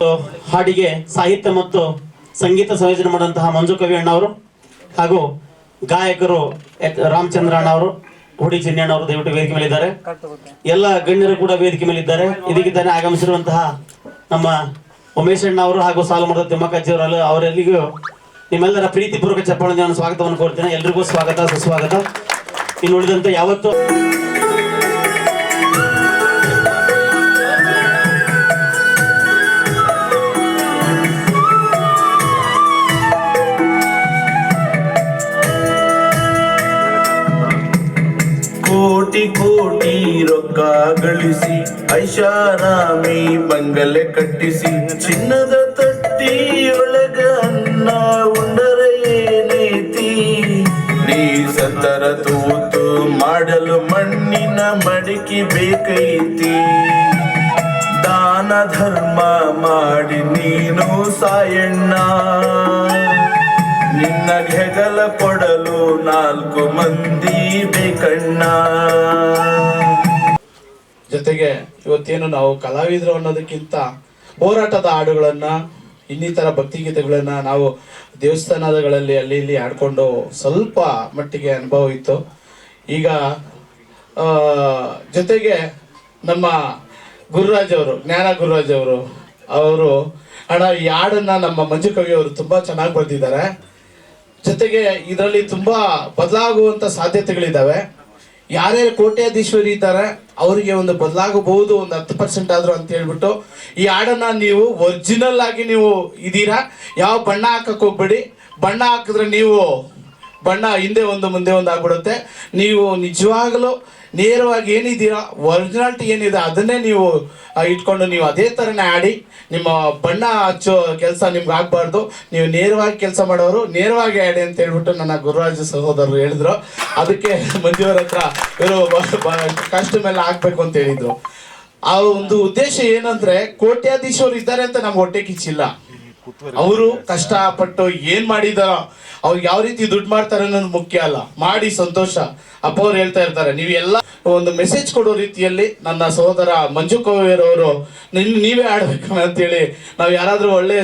ಹಾಡಿಗೆ ಸಾಹಿತ್ಯ ಮತ್ತು ಸಂಗೀತ ಸಂಯೋಜನೆ ಮಾಡುವಂತಹ ಮಂಜು ಕವಿ ಅಣ್ಣವರು ಹಾಗೂ ಗಾಯಕರು ರಾಮಚಂದ್ರ ಅಣ್ಣವರು, ಹುಡಿ ಚಿನ್ನಣ್ಣವರು ದಯವಿಟ್ಟು ವೇದಿಕೆ ಮೇಲೆ ಇದ್ದಾರೆ ಎಲ್ಲ ಗಣ್ಯರು ಕೂಡ ವೇದಿಕೆ ಮೇಲೆ ಇದ್ದಾರೆ ಇದಕ್ಕಿದ್ದಾನೆ ಆಗಮಿಸಿರುವಂತಹ ನಮ್ಮ ಉಮೇಶ್ ಅಣ್ಣ ಅವರು ಹಾಗೂ ಸಾಲುಮರದ ತಿಮ್ಮಕ್ಕಜ್ಜಿ ಅವರಲ್ಲ ಅವರೆಲ್ಲಿಗೂ ನಿಮ್ಮೆಲ್ಲರ ಪ್ರೀತಿಪೂರ್ವಕ ಚಪ್ಪಾಳೆ ನಾನು ಸ್ವಾಗತವನ್ನು ಕೋರ್ತೇನೆ ಎಲ್ರಿಗೂ ಸ್ವಾಗತ, ಸುಸ್ವಾಗತ. ಇನ್ನು ಉಳಿದಂತೆ ಯಾವತ್ತು ಕೋಟಿ ಕೋಟಿ ರೊಕ್ಕ ಗಳಿಸಿ ಐಷಾರಾಮಿ ಬಂಗಲೆ ಕಟ್ಟಿಸಿ. ಚಿನ್ನದ ತಟ್ಟಿಯೊಳಗ ಉಂಡರೆ ನೀ ಸತ್ತರ ತೂತು ಮಾಡಲು ಮಣ್ಣಿನ ಮಡಿಕೆ ಬೇಕೈತಿ. ದಾನ ಧರ್ಮ ಮಾಡಿ ನೀನು ಸಾಯಣ್ಣ. ನಿನ್ನ ಹೆಗಲ ಕೊಡಲು ನಾಲ್ಕು ಮಂದಿ ಬೇಕಣ್ಣ. ಜೊತೆಗೆ ಇವತ್ತೇನು ನಾವು ಕಲಾವಿದರು ಅನ್ನೋದಕ್ಕಿಂತ ಹೋರಾಟದ ಹಾಡುಗಳನ್ನ, ಇನ್ನಿತರ ಭಕ್ತಿಗೀತೆಗಳನ್ನ ನಾವು ದೇವಸ್ಥಾನಗಳಲ್ಲಿ, ಅಲ್ಲಿ ಇಲ್ಲಿ ಆಡ್ಕೊಂಡು ಸ್ವಲ್ಪ ಮಟ್ಟಿಗೆ ಅನುಭವ ಇತ್ತು. ಈಗ ಜೊತೆಗೆ ನಮ್ಮ ಗುರುರಾಜ್ ಅವರು, ಜ್ಞಾನ ಗುರುರಾಜ್ ಅವರು ಅವರು, ಅಣ್ಣ, ಈ ಹಾಡನ್ನ ನಮ್ಮ ಮಂಜು ಕವಿ ಅವರು ತುಂಬಾ ಚೆನ್ನಾಗಿ ಬರೆದಿದ್ದಾರೆ. ಜೊತೆಗೆ ಇದರಲ್ಲಿ ತುಂಬಾ ಬದಲಾಗುವಂತ ಸಾಧ್ಯತೆಗಳಿದ್ದಾವೆ ಯಾರ್ಯಾರು ಕೋಟ್ಯಾಧೀಶ್ವರಿ ಇದ್ದಾರೆ, ಅವರಿಗೆ ಒಂದು ಬದಲಾಗಬಹುದು, ಒಂದು ಹತ್ತು ಪರ್ಸೆಂಟ್ ಆದ್ರೂ ಅಂತ ಹೇಳ್ಬಿಟ್ಟು, ಈ ಹಾಡನ್ನ ನೀವು ಒರಿಜಿನಲ್ ಆಗಿ ನೀವು ಇದೀರಾ ಯಾವ ಬಣ್ಣ ಹಾಕಕ್ ಹೋಗ್ಬೇಡಿ. ಬಣ್ಣ ಹಾಕಿದ್ರೆ ನೀವು, ಬಣ್ಣ ಹಿಂದೆ ಒಂದು, ಮುಂದೆ ಒಂದು ಆಗ್ಬಿಡುತ್ತೆ. ನೀವು ನಿಜವಾಗಲೂ ನೇರವಾಗಿ ಏನಿದೆಯಾ ಒರಿಜಿನಾಲಿಟಿ ಏನಿದೆ ಅದನ್ನೇ ನೀವು ಇಟ್ಕೊಂಡು ನೀವು ಅದೇ ಥರನೇ ಆಡಿ, ನಿಮ್ಮ ಬಣ್ಣ ಹಚ್ಚೋ ಕೆಲಸ ನಿಮ್ಗೆ ಆಗಬಾರ್ದು. ನೀವು ನೇರವಾಗಿ ಕೆಲಸ ಮಾಡೋರು, ನೇರವಾಗಿ ಆಡಿ ಅಂತ ಹೇಳ್ಬಿಟ್ಟು ನನ್ನ ಗುರುರಾಜ ಸಹೋದರರು ಹೇಳಿದ್ರು. ಅದಕ್ಕೆ ಮಂಜುವರ ಹತ್ರ ಇವರು ಕಷ್ಟ ಮೇಲೆ ಹಾಕ್ಬೇಕು ಅಂತ ಹೇಳಿದರು. ಆ ಒಂದು ಉದ್ದೇಶ ಏನಂದ್ರೆ ಕೋಟ್ಯಾಧೀಶರು ಇದ್ದಾರೆ ಅಂತ ನಮ್ಗೆ ಹೊಟ್ಟೆ ಕಿಚ್ಚಿಲ್ಲ. ಅವರು ಕಷ್ಟಪಟ್ಟು ಏನ್ ಮಾಡಿದಾರೋ ಅವ್ರು ಯಾವ ರೀತಿ ದುಡ್ಡು ಮಾಡ್ತಾರೆ ಅನ್ನೋದು ಮುಖ್ಯ ಅಲ್ಲ. ಮಾಡಿ ಸಂತೋಷ. ಅಪ್ಪ ಅವ್ರು ಹೇಳ್ತಾ ಇರ್ತಾರೆ ನೀವು ಎಲ್ಲ ಒಂದು ಮೆಸೇಜ್ ಕೊಡೋ ರೀತಿಯಲ್ಲಿ ನನ್ನ ಸಹೋದರ ಮಂಜು ಕವಿಯರವರು ನಿನ್ ನೀವೇ ಆಡ್ಬೇಕು ಅಂತೇಳಿ ನಾವು ಯಾರಾದ್ರೂ ಒಳ್ಳೆ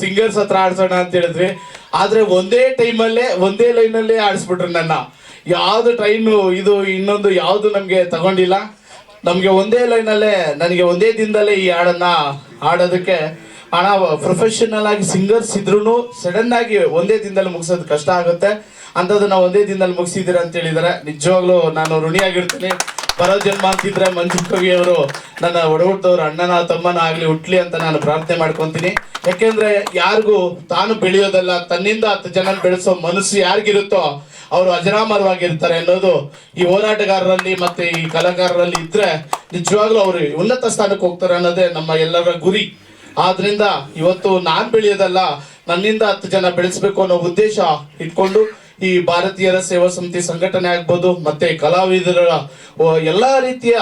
ಸಿಂಗರ್ಸ್ ಹತ್ರ ಆಡ್ಸೋಣ ಅಂತ ಹೇಳಿದ್ವಿ ಆದ್ರೆ ಒಂದೇ ಟೈಮಲ್ಲೇ ಒಂದೇ ಲೈನಲ್ಲೇ ಆಡಿಸ್ಬಿಟ್ರು ನನ್ನ. ಯಾವ್ದು ಟ್ರೈನು ಇದು ಇನ್ನೊಂದು ಯಾವ್ದು ನಮ್ಗೆ ತಗೊಂಡಿಲ್ಲ. ನಮ್ಗೆ ಒಂದೇ ಲೈನಲ್ಲೇ ನನಗೆ ಒಂದೇ ದಿನದಲ್ಲೇ ಈ ಹಾಡನ್ನ ಹಾಡೋದಕ್ಕೆ ಹಣ ಪ್ರೊಫೆಷನಲ್ ಆಗಿ ಸಿಂಗರ್ಸ್ ಇದ್ರು ಸಡನ್ ಆಗಿ ಒಂದೇ ದಿನದಲ್ಲಿ ಮುಗಿಸೋದು ಕಷ್ಟ ಆಗುತ್ತೆ. ಅಂಥದ್ದನ್ನ ಒಂದೇ ದಿನದಲ್ಲಿ ಮುಗಿಸಿದ್ದೀರಾ ಅಂತ ಹೇಳಿದಾರೆ. ನಿಜವಾಗ್ಲೂ ನಾನು ಋಣಿಯಾಗಿರ್ತೀನಿ. ಬರೋ ಜನ್ಮ ಅಂತಿದ್ರೆ ಮಂಜು ಕವಿ ಅವರು ನನ್ನ ಒಡಹುಟ್ಟವ್ರ ಅಣ್ಣನ ತಮ್ಮನ ಆಗಲಿ ಹುಟ್ಲಿ ಅಂತ ನಾನು ಪ್ರಾರ್ಥನೆ ಮಾಡ್ಕೊಂತೀನಿ. ಯಾಕೆಂದ್ರೆ ಯಾರಿಗೂ ತಾನು ಬೆಳೆಯೋದಲ್ಲ, ತನ್ನಿಂದ ಹತ್ತು ಜನ ಬೆಳೆಸೋ ಮನಸ್ಸು ಯಾರಿಗಿರುತ್ತೋ ಅವರು ಅಜರಾಮರವಾಗಿರ್ತಾರೆ ಅನ್ನೋದು ಈ ಹೋರಾಟಗಾರರಲ್ಲಿ ಮತ್ತೆ ಈ ಕಲಾಕಾರರಲ್ಲಿ ಇದ್ರೆ ನಿಜವಾಗ್ಲೂ ಅವರು ಉನ್ನತ ಸ್ಥಾನಕ್ಕೆ ಹೋಗ್ತಾರೆ ಅನ್ನೋದೇ ನಮ್ಮ ಎಲ್ಲರ ಗುರಿ. ಆದ್ರಿಂದ ಇವತ್ತು ನಾನ್ ಬೆಳೆಯೋದಲ್ಲ, ನನ್ನಿಂದ ಹತ್ತು ಜನ ಬೆಳೆಸಬೇಕು ಅನ್ನೋ ಉದ್ದೇಶ ಇಟ್ಕೊಂಡು ಈ ಭಾರತೀಯರ ಸೇವಾ ಸಮಿತಿ ಸಂಘಟನೆ ಆಗ್ಬೋದು, ಮತ್ತೆ ಕಲಾವಿದರ ಎಲ್ಲ ರೀತಿಯ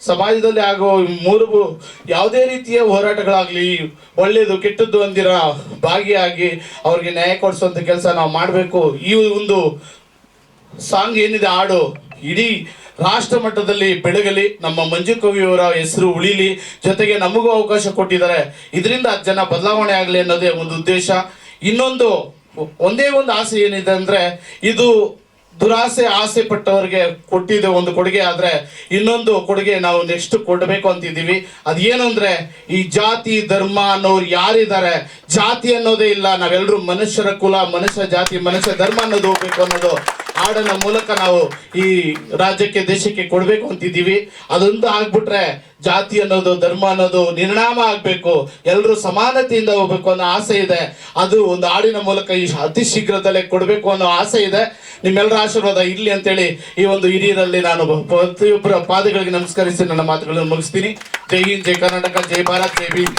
ಸಮಾಜದಲ್ಲಿ ಆಗೋ ಮೂರು ಯಾವುದೇ ರೀತಿಯ ಹೋರಾಟಗಳಾಗ್ಲಿ ಒಳ್ಳೆಯದು ಕೆಟ್ಟದ್ದು ಅಂದಿರ ಭಾಗಿಯಾಗಿ ಅವ್ರಿಗೆ ನ್ಯಾಯ ಕೊಡಿಸುವಂತ ಕೆಲಸ ನಾವು ಮಾಡಬೇಕು. ಈ ಒಂದು ಸಾಂಗ್ ಏನಿದೆ ಹಾಡು, ಇಡೀ ರಾಷ್ಟ್ರ ಮಟ್ಟದಲ್ಲಿ ಬೆಳಗಲಿ, ನಮ್ಮ ಮಂಜು ಕವಿಯವರ ಹೆಸರು ಉಳಿಲಿ, ಜೊತೆಗೆ ನಮಗೂ ಅವಕಾಶ ಕೊಟ್ಟಿದ್ದಾರೆ. ಇದರಿಂದ ಜನ ಬದಲಾವಣೆ ಆಗಲಿ ಅನ್ನೋದೇ ಒಂದು ಉದ್ದೇಶ. ಇನ್ನೊಂದು, ಒಂದೇ ಒಂದು ಆಸೆ ಏನಿದೆ ಅಂದರೆ, ಇದು ದುರಾಸೆ ಆಸೆ ಪಟ್ಟವರಿಗೆ ಕೊಟ್ಟಿದೆ ಒಂದು ಕೊಡುಗೆ, ಆದರೆ ಇನ್ನೊಂದು ಕೊಡುಗೆ ನಾವು ನೆಕ್ಸ್ಟ್ ಕೊಡಬೇಕು ಅಂತಿದ್ದೀವಿ. ಅದೇನು ಅಂದ್ರೆ, ಈ ಜಾತಿ, ಧರ್ಮ ಅನ್ನೋರು ಯಾರಿದ್ದಾರೆ, ಜಾತಿ ಅನ್ನೋದೇ ಇಲ್ಲ. ನಾವೆಲ್ಲರೂ ಮನುಷ್ಯರ ಕುಲ, ಮನುಷ್ಯ ಜಾತಿ, ಮನುಷ್ಯ ಧರ್ಮ ಅನ್ನೋದು ಹೋಗ್ಬೇಕು ಅನ್ನೋದು ಹಾಡನ್ನ ಮೂಲಕ ನಾವು ಈ ರಾಜ್ಯಕ್ಕೆ, ದೇಶಕ್ಕೆ ಕೊಡ್ಬೇಕು ಅಂತಿದ್ದೀವಿ. ಅದೊಂದು ಆಗ್ಬಿಟ್ರೆ ಜಾತಿ ಅನ್ನೋದು, ಧರ್ಮ ಅನ್ನೋದು ನಿರ್ಣಾಮ ಆಗ್ಬೇಕು. ಎಲ್ಲರೂ ಸಮಾನತೆಯಿಂದ ಹೋಗ್ಬೇಕು ಅನ್ನೋ ಆಸೆ ಇದೆ. ಅದು ಒಂದು ಹಾಡಿನ ಮೂಲಕ ಈ ಅತಿ ಶೀಘ್ರದಲ್ಲೇ ಕೊಡಬೇಕು ಅನ್ನೋ ಆಸೆ ಇದೆ. ನಿಮ್ಮೆಲ್ಲರ ಆಶೀರ್ವಾದ ಇರ್ಲಿ ಅಂತೇಳಿ ಈ ಒಂದು ಹಿರಿಯರಲ್ಲಿ ನಾನು ಪ್ರತಿಯೊಬ್ಬರ ಪಾದಗಳಿಗೆ ನಮಸ್ಕರಿಸಿ ನನ್ನ ಮಾತುಗಳನ್ನು ಮುಗಿಸ್ತೀನಿ. ಜೈ ಹಿಂದ್, ಜೈ ಕರ್ನಾಟಕ, ಜೈ ಭಾರತ್, ಜೈ ಭೀಮ್.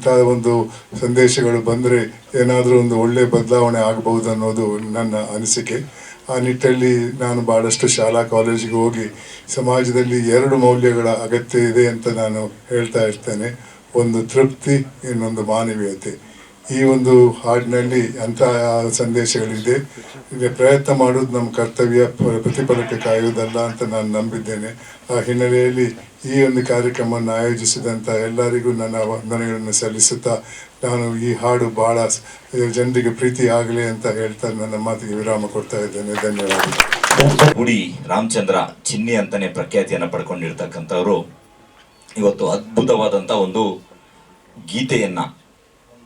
ಇಂಥ ಒಂದು ಸಂದೇಶಗಳು ಬಂದರೆ ಏನಾದರೂ ಒಂದು ಒಳ್ಳೆಯ ಬದಲಾವಣೆ ಆಗಬಹುದು ಅನ್ನೋದು ನನ್ನ ಅನಿಸಿಕೆ. ಆ ನಿಟ್ಟಲ್ಲಿ ನಾನು ಭಾಳಷ್ಟು ಶಾಲಾ ಕಾಲೇಜಿಗೆ ಹೋಗಿ ಸಮಾಜದಲ್ಲಿ ಎರಡು ಮೌಲ್ಯಗಳ ಅಗತ್ಯ ಇದೆ ಅಂತ ನಾನು ಹೇಳ್ತಾ ಇರ್ತೇನೆ. ಒಂದು ತೃಪ್ತಿ, ಇನ್ನೊಂದು ಮಾನವೀಯತೆ. ಈ ಒಂದು ಹಾಡಿನಲ್ಲಿ ಅಂಥ ಸಂದೇಶಗಳಿದೆ. ಇದೆ, ಪ್ರಯತ್ನ ಮಾಡೋದು ನಮ್ಮ ಕರ್ತವ್ಯ, ಪ್ರ- ಪ್ರತಿಫಲಕ್ಕೆ ಕಾಯುವುದಲ್ಲ ಅಂತ ನಾನು ನಂಬಿದ್ದೇನೆ. ಆ ಹಿನ್ನೆಲೆಯಲ್ಲಿ ಈ ಒಂದು ಕಾರ್ಯಕ್ರಮವನ್ನು ಆಯೋಜಿಸಿದಂಥ ಎಲ್ಲರಿಗೂ ನನ್ನ ವಂದನೆಗಳನ್ನು ಸಲ್ಲಿಸುತ್ತಾ ನಾನು ಈ ಹಾಡು ಬಹಳ ಜನರಿಗೆ ಪ್ರೀತಿ ಆಗಲಿ ಅಂತ ಹೇಳ್ತಾ ನನ್ನ ಮಾತಿಗೆ ವಿರಾಮ ಕೊಡ್ತಾ ಇದ್ದೇನೆ. ಧನ್ಯವಾದ ಗುಡಿ ರಾಮಚಂದ್ರ ಚಿನ್ನಿ ಅಂತಲೇ ಪ್ರಖ್ಯಾತಿಯನ್ನು ಪಡ್ಕೊಂಡಿರ್ತಕ್ಕಂಥವ್ರು ಇವತ್ತು ಅದ್ಭುತವಾದಂಥ ಒಂದು ಗೀತೆಯನ್ನ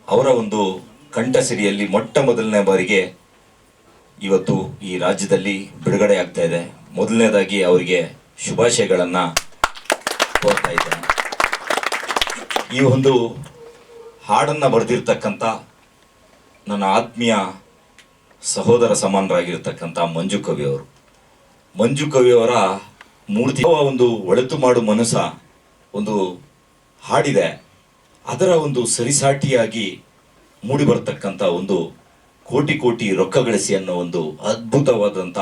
ಅವರ ಒಂದು ಕಂಠಸಿರಿಯಲ್ಲಿ ಮೊಟ್ಟ ಮೊದಲನೇ ಬಾರಿಗೆ ಇವತ್ತು ಈ ರಾಜ್ಯದಲ್ಲಿ ಬಿಡುಗಡೆ ಆಗ್ತಾ ಇದೆ. ಮೊದಲನೇದಾಗಿ ಅವರಿಗೆ ಶುಭಾಶಯಗಳನ್ನು ಕೋರ್ತಾ ಇದ್ದೇನೆ. ಈ ಒಂದು ಹಾಡನ್ನು ಬರೆದಿರ್ತಕ್ಕಂಥ ನನ್ನ ಆತ್ಮೀಯ ಸಹೋದರ ಸಮಾನರಾಗಿರ್ತಕ್ಕಂಥ ಮಂಜು ಕವಿ ಅವರು. ಮಂಜು ಕವಿಯವರ ಮೂರ್ತಿ ಒಂದು ಒಳೆತು ಮಾಡು ಮನಸ್ಸ ಒಂದು ಹಾಡಿದೆ. ಅದರ ಒಂದು ಸರಿಸಾಟಿಯಾಗಿ ಮೂಡಿ ಬರ್ತಕ್ಕಂಥ ಒಂದು ಕೋಟಿ ಕೋಟಿ ರೊಕ್ಕ ಗಳಿಸಿ ಅನ್ನೋ ಒಂದು ಅದ್ಭುತವಾದಂಥ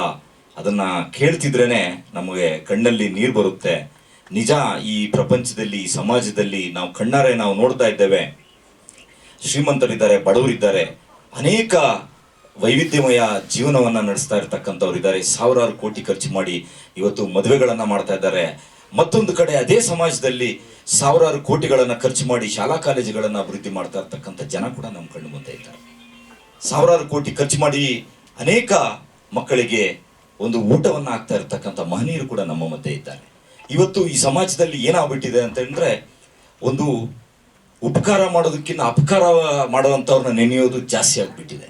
ಅದನ್ನ ಕೇಳ್ತಿದ್ರೇ ನಮಗೆ ಕಣ್ಣಲ್ಲಿ ನೀರು ಬರುತ್ತೆ. ನಿಜ ಈ ಪ್ರಪಂಚದಲ್ಲಿ, ಈ ಸಮಾಜದಲ್ಲಿ ನಾವು ಕಣ್ಣಾರೆ ನಾವು ನೋಡ್ತಾ ಇದ್ದೇವೆ. ಶ್ರೀಮಂತರಿದ್ದಾರೆ, ಬಡವರಿದ್ದಾರೆ. ಅನೇಕ ವೈವಿಧ್ಯಮಯ ಜೀವನವನ್ನ ನಡೆಸ್ತಾ ಇರ್ತಕ್ಕಂಥವ್ರು ಇದ್ದಾರೆ ಸಾವಿರಾರು ಕೋಟಿ ಖರ್ಚು ಮಾಡಿ ಇವತ್ತು ಮದುವೆಗಳನ್ನು ಮಾಡ್ತಾ ಇದ್ದಾರೆ. ಮತ್ತೊಂದು ಕಡೆ ಅದೇ ಸಮಾಜದಲ್ಲಿ ಸಾವಿರಾರು ಕೋಟಿಗಳನ್ನು ಖರ್ಚು ಮಾಡಿ ಶಾಲಾ ಕಾಲೇಜುಗಳನ್ನು ಅಭಿವೃದ್ಧಿ ಮಾಡ್ತಾ ಇರ್ತಕ್ಕಂಥ ಜನ ಕೂಡ ನಮ್ಮ ಕಣ್ಣು ಮುಂದೆ ಇದ್ದಾರೆ. ಸಾವಿರಾರು ಕೋಟಿ ಖರ್ಚು ಮಾಡಿ ಅನೇಕ ಮಕ್ಕಳಿಗೆ ಒಂದು ಊಟವನ್ನು ಆಗ್ತಾ ಇರ್ತಕ್ಕಂಥ ಮಹನೀಯರು ಕೂಡ ನಮ್ಮ ಮಧ್ಯೆ ಇದ್ದಾರೆ. ಇವತ್ತು ಈ ಸಮಾಜದಲ್ಲಿ ಏನಾಗ್ಬಿಟ್ಟಿದೆ ಅಂತಂದ್ರೆ ಒಂದು ಉಪಕಾರ ಮಾಡೋದಕ್ಕಿಂತ ಅಪಕಾರ ಮಾಡುವಂಥವ್ರನ್ನ ನೆನೆಯೋದು ಜಾಸ್ತಿ ಆಗ್ಬಿಟ್ಟಿದೆ.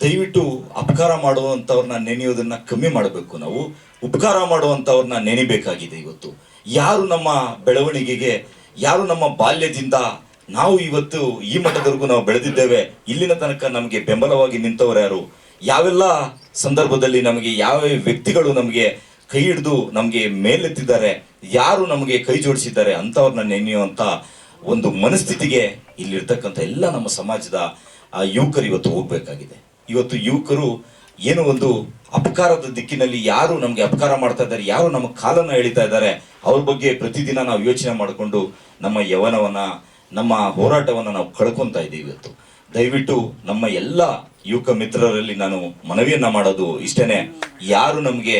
ದಯವಿಟ್ಟು ಅಪಕಾರ ಮಾಡುವಂಥವ್ರನ್ನ ನೆನೆಯೋದನ್ನು ಕಮ್ಮಿ ಮಾಡಬೇಕು ನಾವು. ಉಪಕಾರ ಮಾಡುವಂಥವ್ರನ್ನ ನೆನೆಬೇಕಾಗಿದೆ ಇವತ್ತು. ಯಾರು ನಮ್ಮ ಬೆಳವಣಿಗೆಗೆ, ಯಾರು ನಮ್ಮ ಬಾಲ್ಯದಿಂದ ನಾವು ಇವತ್ತು ಈ ಮಟ್ಟದವರೆಗೂ ನಾವು ಬೆಳೆದಿದ್ದೇವೆ, ಇಲ್ಲಿನ ತನಕ ನಮಗೆ ಬೆಂಬಲವಾಗಿ ನಿಂತವರು ಯಾರು? ಯಾವೆಲ್ಲ ಸಂದರ್ಭದಲ್ಲಿ ನಮಗೆ ಯಾವ ವ್ಯಕ್ತಿಗಳು ನಮಗೆ ಕೈ ಹಿಡಿದು ನಮಗೆ ಮೇಲೆತ್ತಿದ್ದಾರೆ, ಯಾರು ನಮಗೆ ಕೈ ಜೋಡಿಸಿದ್ದಾರೆ ಅಂಥವ್ರನ್ನ ನೆನೆಯುವಂತ ಒಂದು ಮನಸ್ಥಿತಿಗೆ ಇಲ್ಲಿರ್ತಕ್ಕಂಥ ಎಲ್ಲ ನಮ್ಮ ಸಮಾಜದ ಆ ಯುವಕರು ಇವತ್ತು ಹೋಗ್ಬೇಕಾಗಿದೆ. ಇವತ್ತು ಯುವಕರು ಏನು ಒಂದು ಅಪಕಾರದ ದಿಕ್ಕಿನಲ್ಲಿ ಯಾರು ನಮಗೆ ಅಪಕಾರ ಮಾಡ್ತಾ ಇದ್ದಾರೆ, ಯಾರು ನಮ್ಮ ಕಾಲನ್ನು ಎಳಿತಾ ಇದ್ದಾರೆ, ಅವ್ರ ಬಗ್ಗೆ ಪ್ರತಿದಿನ ನಾವು ಯೋಚನೆ ಮಾಡಿಕೊಂಡು ನಮ್ಮ ಯವನವನ್ನ, ನಮ್ಮ ಹೋರಾಟವನ್ನ ನಾವು ಕಳ್ಕೊತಾ ಇದ್ದೀವಿ ಇವತ್ತು. ದಯವಿಟ್ಟು ನಮ್ಮ ಎಲ್ಲ ಯುವಕ ಮಿತ್ರರಲ್ಲಿ ನಾನು ಮನವಿಯನ್ನ ಮಾಡೋದು ಇಷ್ಟೇನೆ. ಯಾರು ನಮಗೆ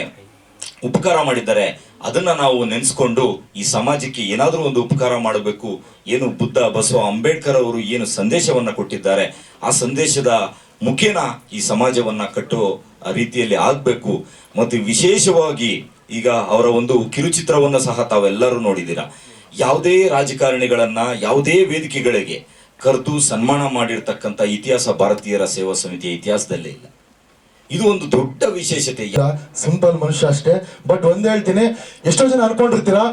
ಉಪಕಾರ ಮಾಡಿದ್ದಾರೆ, ಅದನ್ನ ನಾವು ನೆನೆಸ್ಕೊಂಡು ಈ ಸಮಾಜಕ್ಕೆ ಏನಾದರೂ ಒಂದು ಉಪಕಾರ ಮಾಡಬೇಕು, ಏನು ಬುದ್ಧ ಬಸವ ಅಂಬೇಡ್ಕರ್ ಅವರು ಏನು ಸಂದೇಶವನ್ನ ಕೊಟ್ಟಿದ್ದಾರೆ, ಆ ಸಂದೇಶದ ಮುಖೇನ ಈ ಸಮಾಜವನ್ನ ಕಟ್ಟೋ ರೀತಿಯಲ್ಲಿ ಆಗ್ಬೇಕು. ಮತ್ತು ವಿಶೇಷವಾಗಿ ಈಗ ಅವರ ಒಂದು ಕಿರುಚಿತ್ರವನ್ನ ಸಹ ತಾವೆಲ್ಲರೂ ನೋಡಿದ್ದೀರಾ. ಯಾವುದೇ ರಾಜಕಾರಣಿಗಳನ್ನ, ಯಾವುದೇ ವೇದಿಕೆಗಳಿಗೆ ಕರೆದು ಸನ್ಮಾನ ಮಾಡಿರ್ತಕ್ಕಂಥ ಇತಿಹಾಸ ಭಾರತೀಯರ ಸೇವಾ ಸಮಿತಿಯ ಇತಿಹಾಸದಲ್ಲೇ ಇಲ್ಲ. ಇದು ಒಂದು ದೊಡ್ಡ ವಿಶೇಷತೆ. ಸಿಂಪಲ್ ಮನುಷ್ಯ ಅಷ್ಟೇ, ಬಟ್ ಒಂದ್ ಹೇಳ್ತೀನಿ, ಎಷ್ಟೋ ಜನ ಅನ್ಕೊಂಡಿರ್ತೀರಾ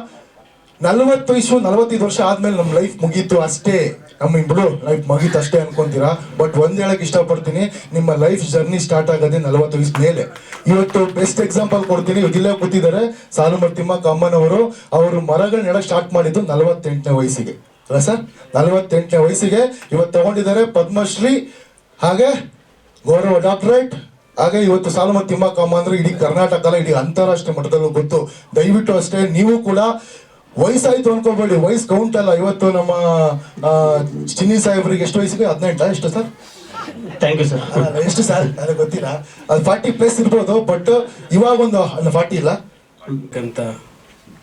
ನಲವತ್ತು ವಯಸ್ಸು, ನಲವತ್ತೈದು ವರ್ಷ ಆದ್ಮೇಲೆ ನಮ್ಮ ಲೈಫ್ ಮುಗೀತು ಅಷ್ಟೇ. ನಮ್ಮ ಇಬ್ಬರು ಲೈಫ್ ಮುಗೀತು ಅಷ್ಟೇ ಅನ್ಕೊಂತೀರಾ? ಬಟ್ ಒಂದ್ ಹೇಳಕ್ ಇಷ್ಟಪಡ್ತೀನಿ, ನಿಮ್ಮ ಲೈಫ್ ಜರ್ನಿ ಸ್ಟಾರ್ಟ್ ಆಗೋದೇ ನಲವತ್ತು ವಯಸ್ಸು ಮೇಲೆ. ಇವತ್ತು ಬೆಸ್ಟ್ ಎಕ್ಸಾಂಪಲ್ ಕೊಡ್ತೀನಿ. ಇಲ್ಲೇ ಕೂತಿದ್ದಾರೆ. ಸಾಲುಮರ್ತಿಮ್ಮ ಕಮ್ಮನವರು ಅವರು ಮರಗಳು ನೆಡಕ್ಕೆ ಸ್ಟಾರ್ಟ್ ಮಾಡಿದ್ದು ನಲವತ್ತೆಂಟನೇ ವಯಸ್ಸಿಗೆ. ಅಲ್ಲ ಸರ್ ನಲವತ್ತೆಂಟನೇ ವಯಸ್ಸಿಗೆ. ಇವತ್ತು ತಗೊಂಡಿದ್ದಾರೆ ಪದ್ಮಶ್ರೀ, ಹಾಗೆ ಗೌರವ ಡಾಕ್ಟರೇಟ್ ಹಾಗೆ ಇವತ್ತು ಸಾಲುಮತಿ ಕಾಮ ಅಂದ್ರೆ ಇಡೀ ಕರ್ನಾಟಕ ಇಡೀ ಅಂತಾರಾಷ್ಟ್ರೀಯ ಮಟ್ಟದಲ್ಲೂ ಗೊತ್ತು. ದಯವಿಟ್ಟು ಅಷ್ಟೇ, ನೀವು ಕೂಡ ವಯಸ್ಸಾಯ್ತು ಅನ್ಕೋಬೇಡಿ. ವಯಸ್ಸು ಕೌಂಟ್ ಅಲ್ಲ. ಇವತ್ತು ನಮ್ಮ ಚಿನ್ನಿ ಸಾಹೇಬ್ರಿಗೆ ಎಷ್ಟು ವಯಸ್ಸಿಗೆ? ಹದಿನೆಂಟ? ಎಷ್ಟು ಸರ್? ಥ್ಯಾಂಕ್ ಯು ಸರ್ ಅಲ್ಲ, ಎಷ್ಟು ಸರ್? ನನಗೆ ಗೊತ್ತಿಲ್ಲ. ಅದು ಫಾರ್ಟಿ ಪ್ಲಸ್ ಇರ್ಬೋದು ಬಟ್ ಇವಾಗ ಒಂದು ಫಾರ್ಟಿ ಇಲ್ಲ? ಅಂತ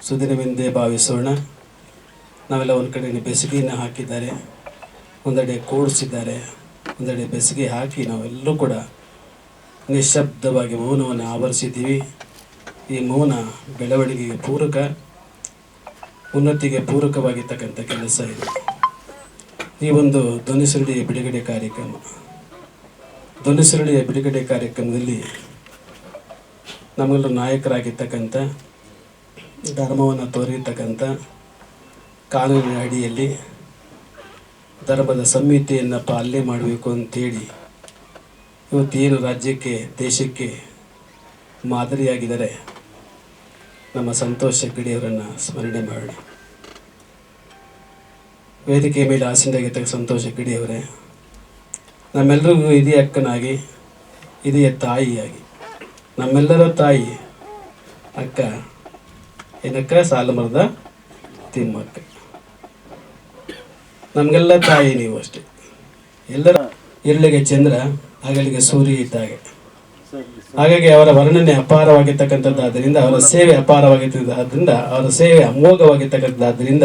ಸುದಿನವೆಂದೇ ಭಾವಿಸೋಣ ನಾವೆಲ್ಲ ಒಂದು ಕಡೆ ಬೆಸುಗೆಯನ್ನು ಹಾಕಿದ್ದಾರೆ. ಒಂದೆಡೆ ಕೂಡಿಸಿದ್ದಾರೆ. ಒಂದೆಡೆ ಬೆಸಿಗೆ ಹಾಕಿ ನಾವೆಲ್ಲರೂ ಕೂಡ ನಿಶ್ಶಬ್ದವಾಗಿ ಮೌನವನ್ನು ಆವರಿಸಿದ್ದೀವಿ. ಈ ಮೌನ ಬೆಳವಣಿಗೆಗೆ ಪೂರಕ. ಉನ್ನತಿಗೆ ಪೂರಕವಾಗಿರ್ತಕ್ಕಂಥ ಕೆಲಸ ಇದು. ಈ ಒಂದು ಧ್ವನಿಸುರುಳಿಯ ಬಿಡುಗಡೆ ಕಾರ್ಯಕ್ರಮ. ಧ್ವನಿಸುರುಳಿಯ ಬಿಡುಗಡೆ ಕಾರ್ಯಕ್ರಮದಲ್ಲಿ ನಮ್ಮೆಲ್ಲರೂ ನಾಯಕರಾಗಿರ್ತಕ್ಕಂಥ, ಧರ್ಮವನ್ನು ತೋರಿರ್ತಕ್ಕಂಥ ಕಾನೂನಿನ ಅಡಿಯಲ್ಲಿ ಧರ್ಮದ ಸಂಹಿತೆಯನ್ನು ಪಾಲನೆ ಮಾಡಬೇಕು ಅಂತೇಳಿ ಇವತ್ತೇನು ರಾಜ್ಯಕ್ಕೆ, ದೇಶಕ್ಕೆ ಮಾದರಿಯಾಗಿದ್ದಾರೆ. ನಮ್ಮ ಸಂತೋಷ್ ಗಿಡಿಯವರನ್ನು ಸ್ಮರಣೆ ಮಾಡೋಣ ವೇದಿಕೆ ಮೇಲೆ ಆಸೀನರಾಗಿರ್ತಕ್ಕ ಸಂತೋಷ ಕಿಡಿಯವರೇ ನಮ್ಮೆಲ್ಲರಿಗೂ ಇದೇ ಅಕ್ಕನಾಗಿ, ಹಿರಿಯ ತಾಯಿಯಾಗಿ, ನಮ್ಮೆಲ್ಲರ ತಾಯಿ, ಅಕ್ಕ ಏನಕ್ಕ ಸಾಲಮರದ ತಿಮ್ಮಕ್ಕ. ನಮಗೆಲ್ಲ ತಾಯಿ ನೀವು ಅಷ್ಟೇ ಎಲ್ಲರ ಇರಲಿಗೆ ಚಂದ್ರ, ಹಗಲಿಗೆ ಸೂರ್ಯ ಇದ್ದಾಗೆ ಹಾಗಾಗಿ ಅವರ ವರ್ಣನೆ ಅಪಾರವಾಗಿರ್ತಕ್ಕಂಥದ್ದಾದ್ದರಿಂದ, ಅವರ ಸೇವೆ ಅಪಾರವಾಗಿದ್ದರಿಂದ ಅವರ ಸೇವೆ ಅಮೋಘವಾಗಿರ್ತಕ್ಕಂಥದ್ದಾದ್ದರಿಂದ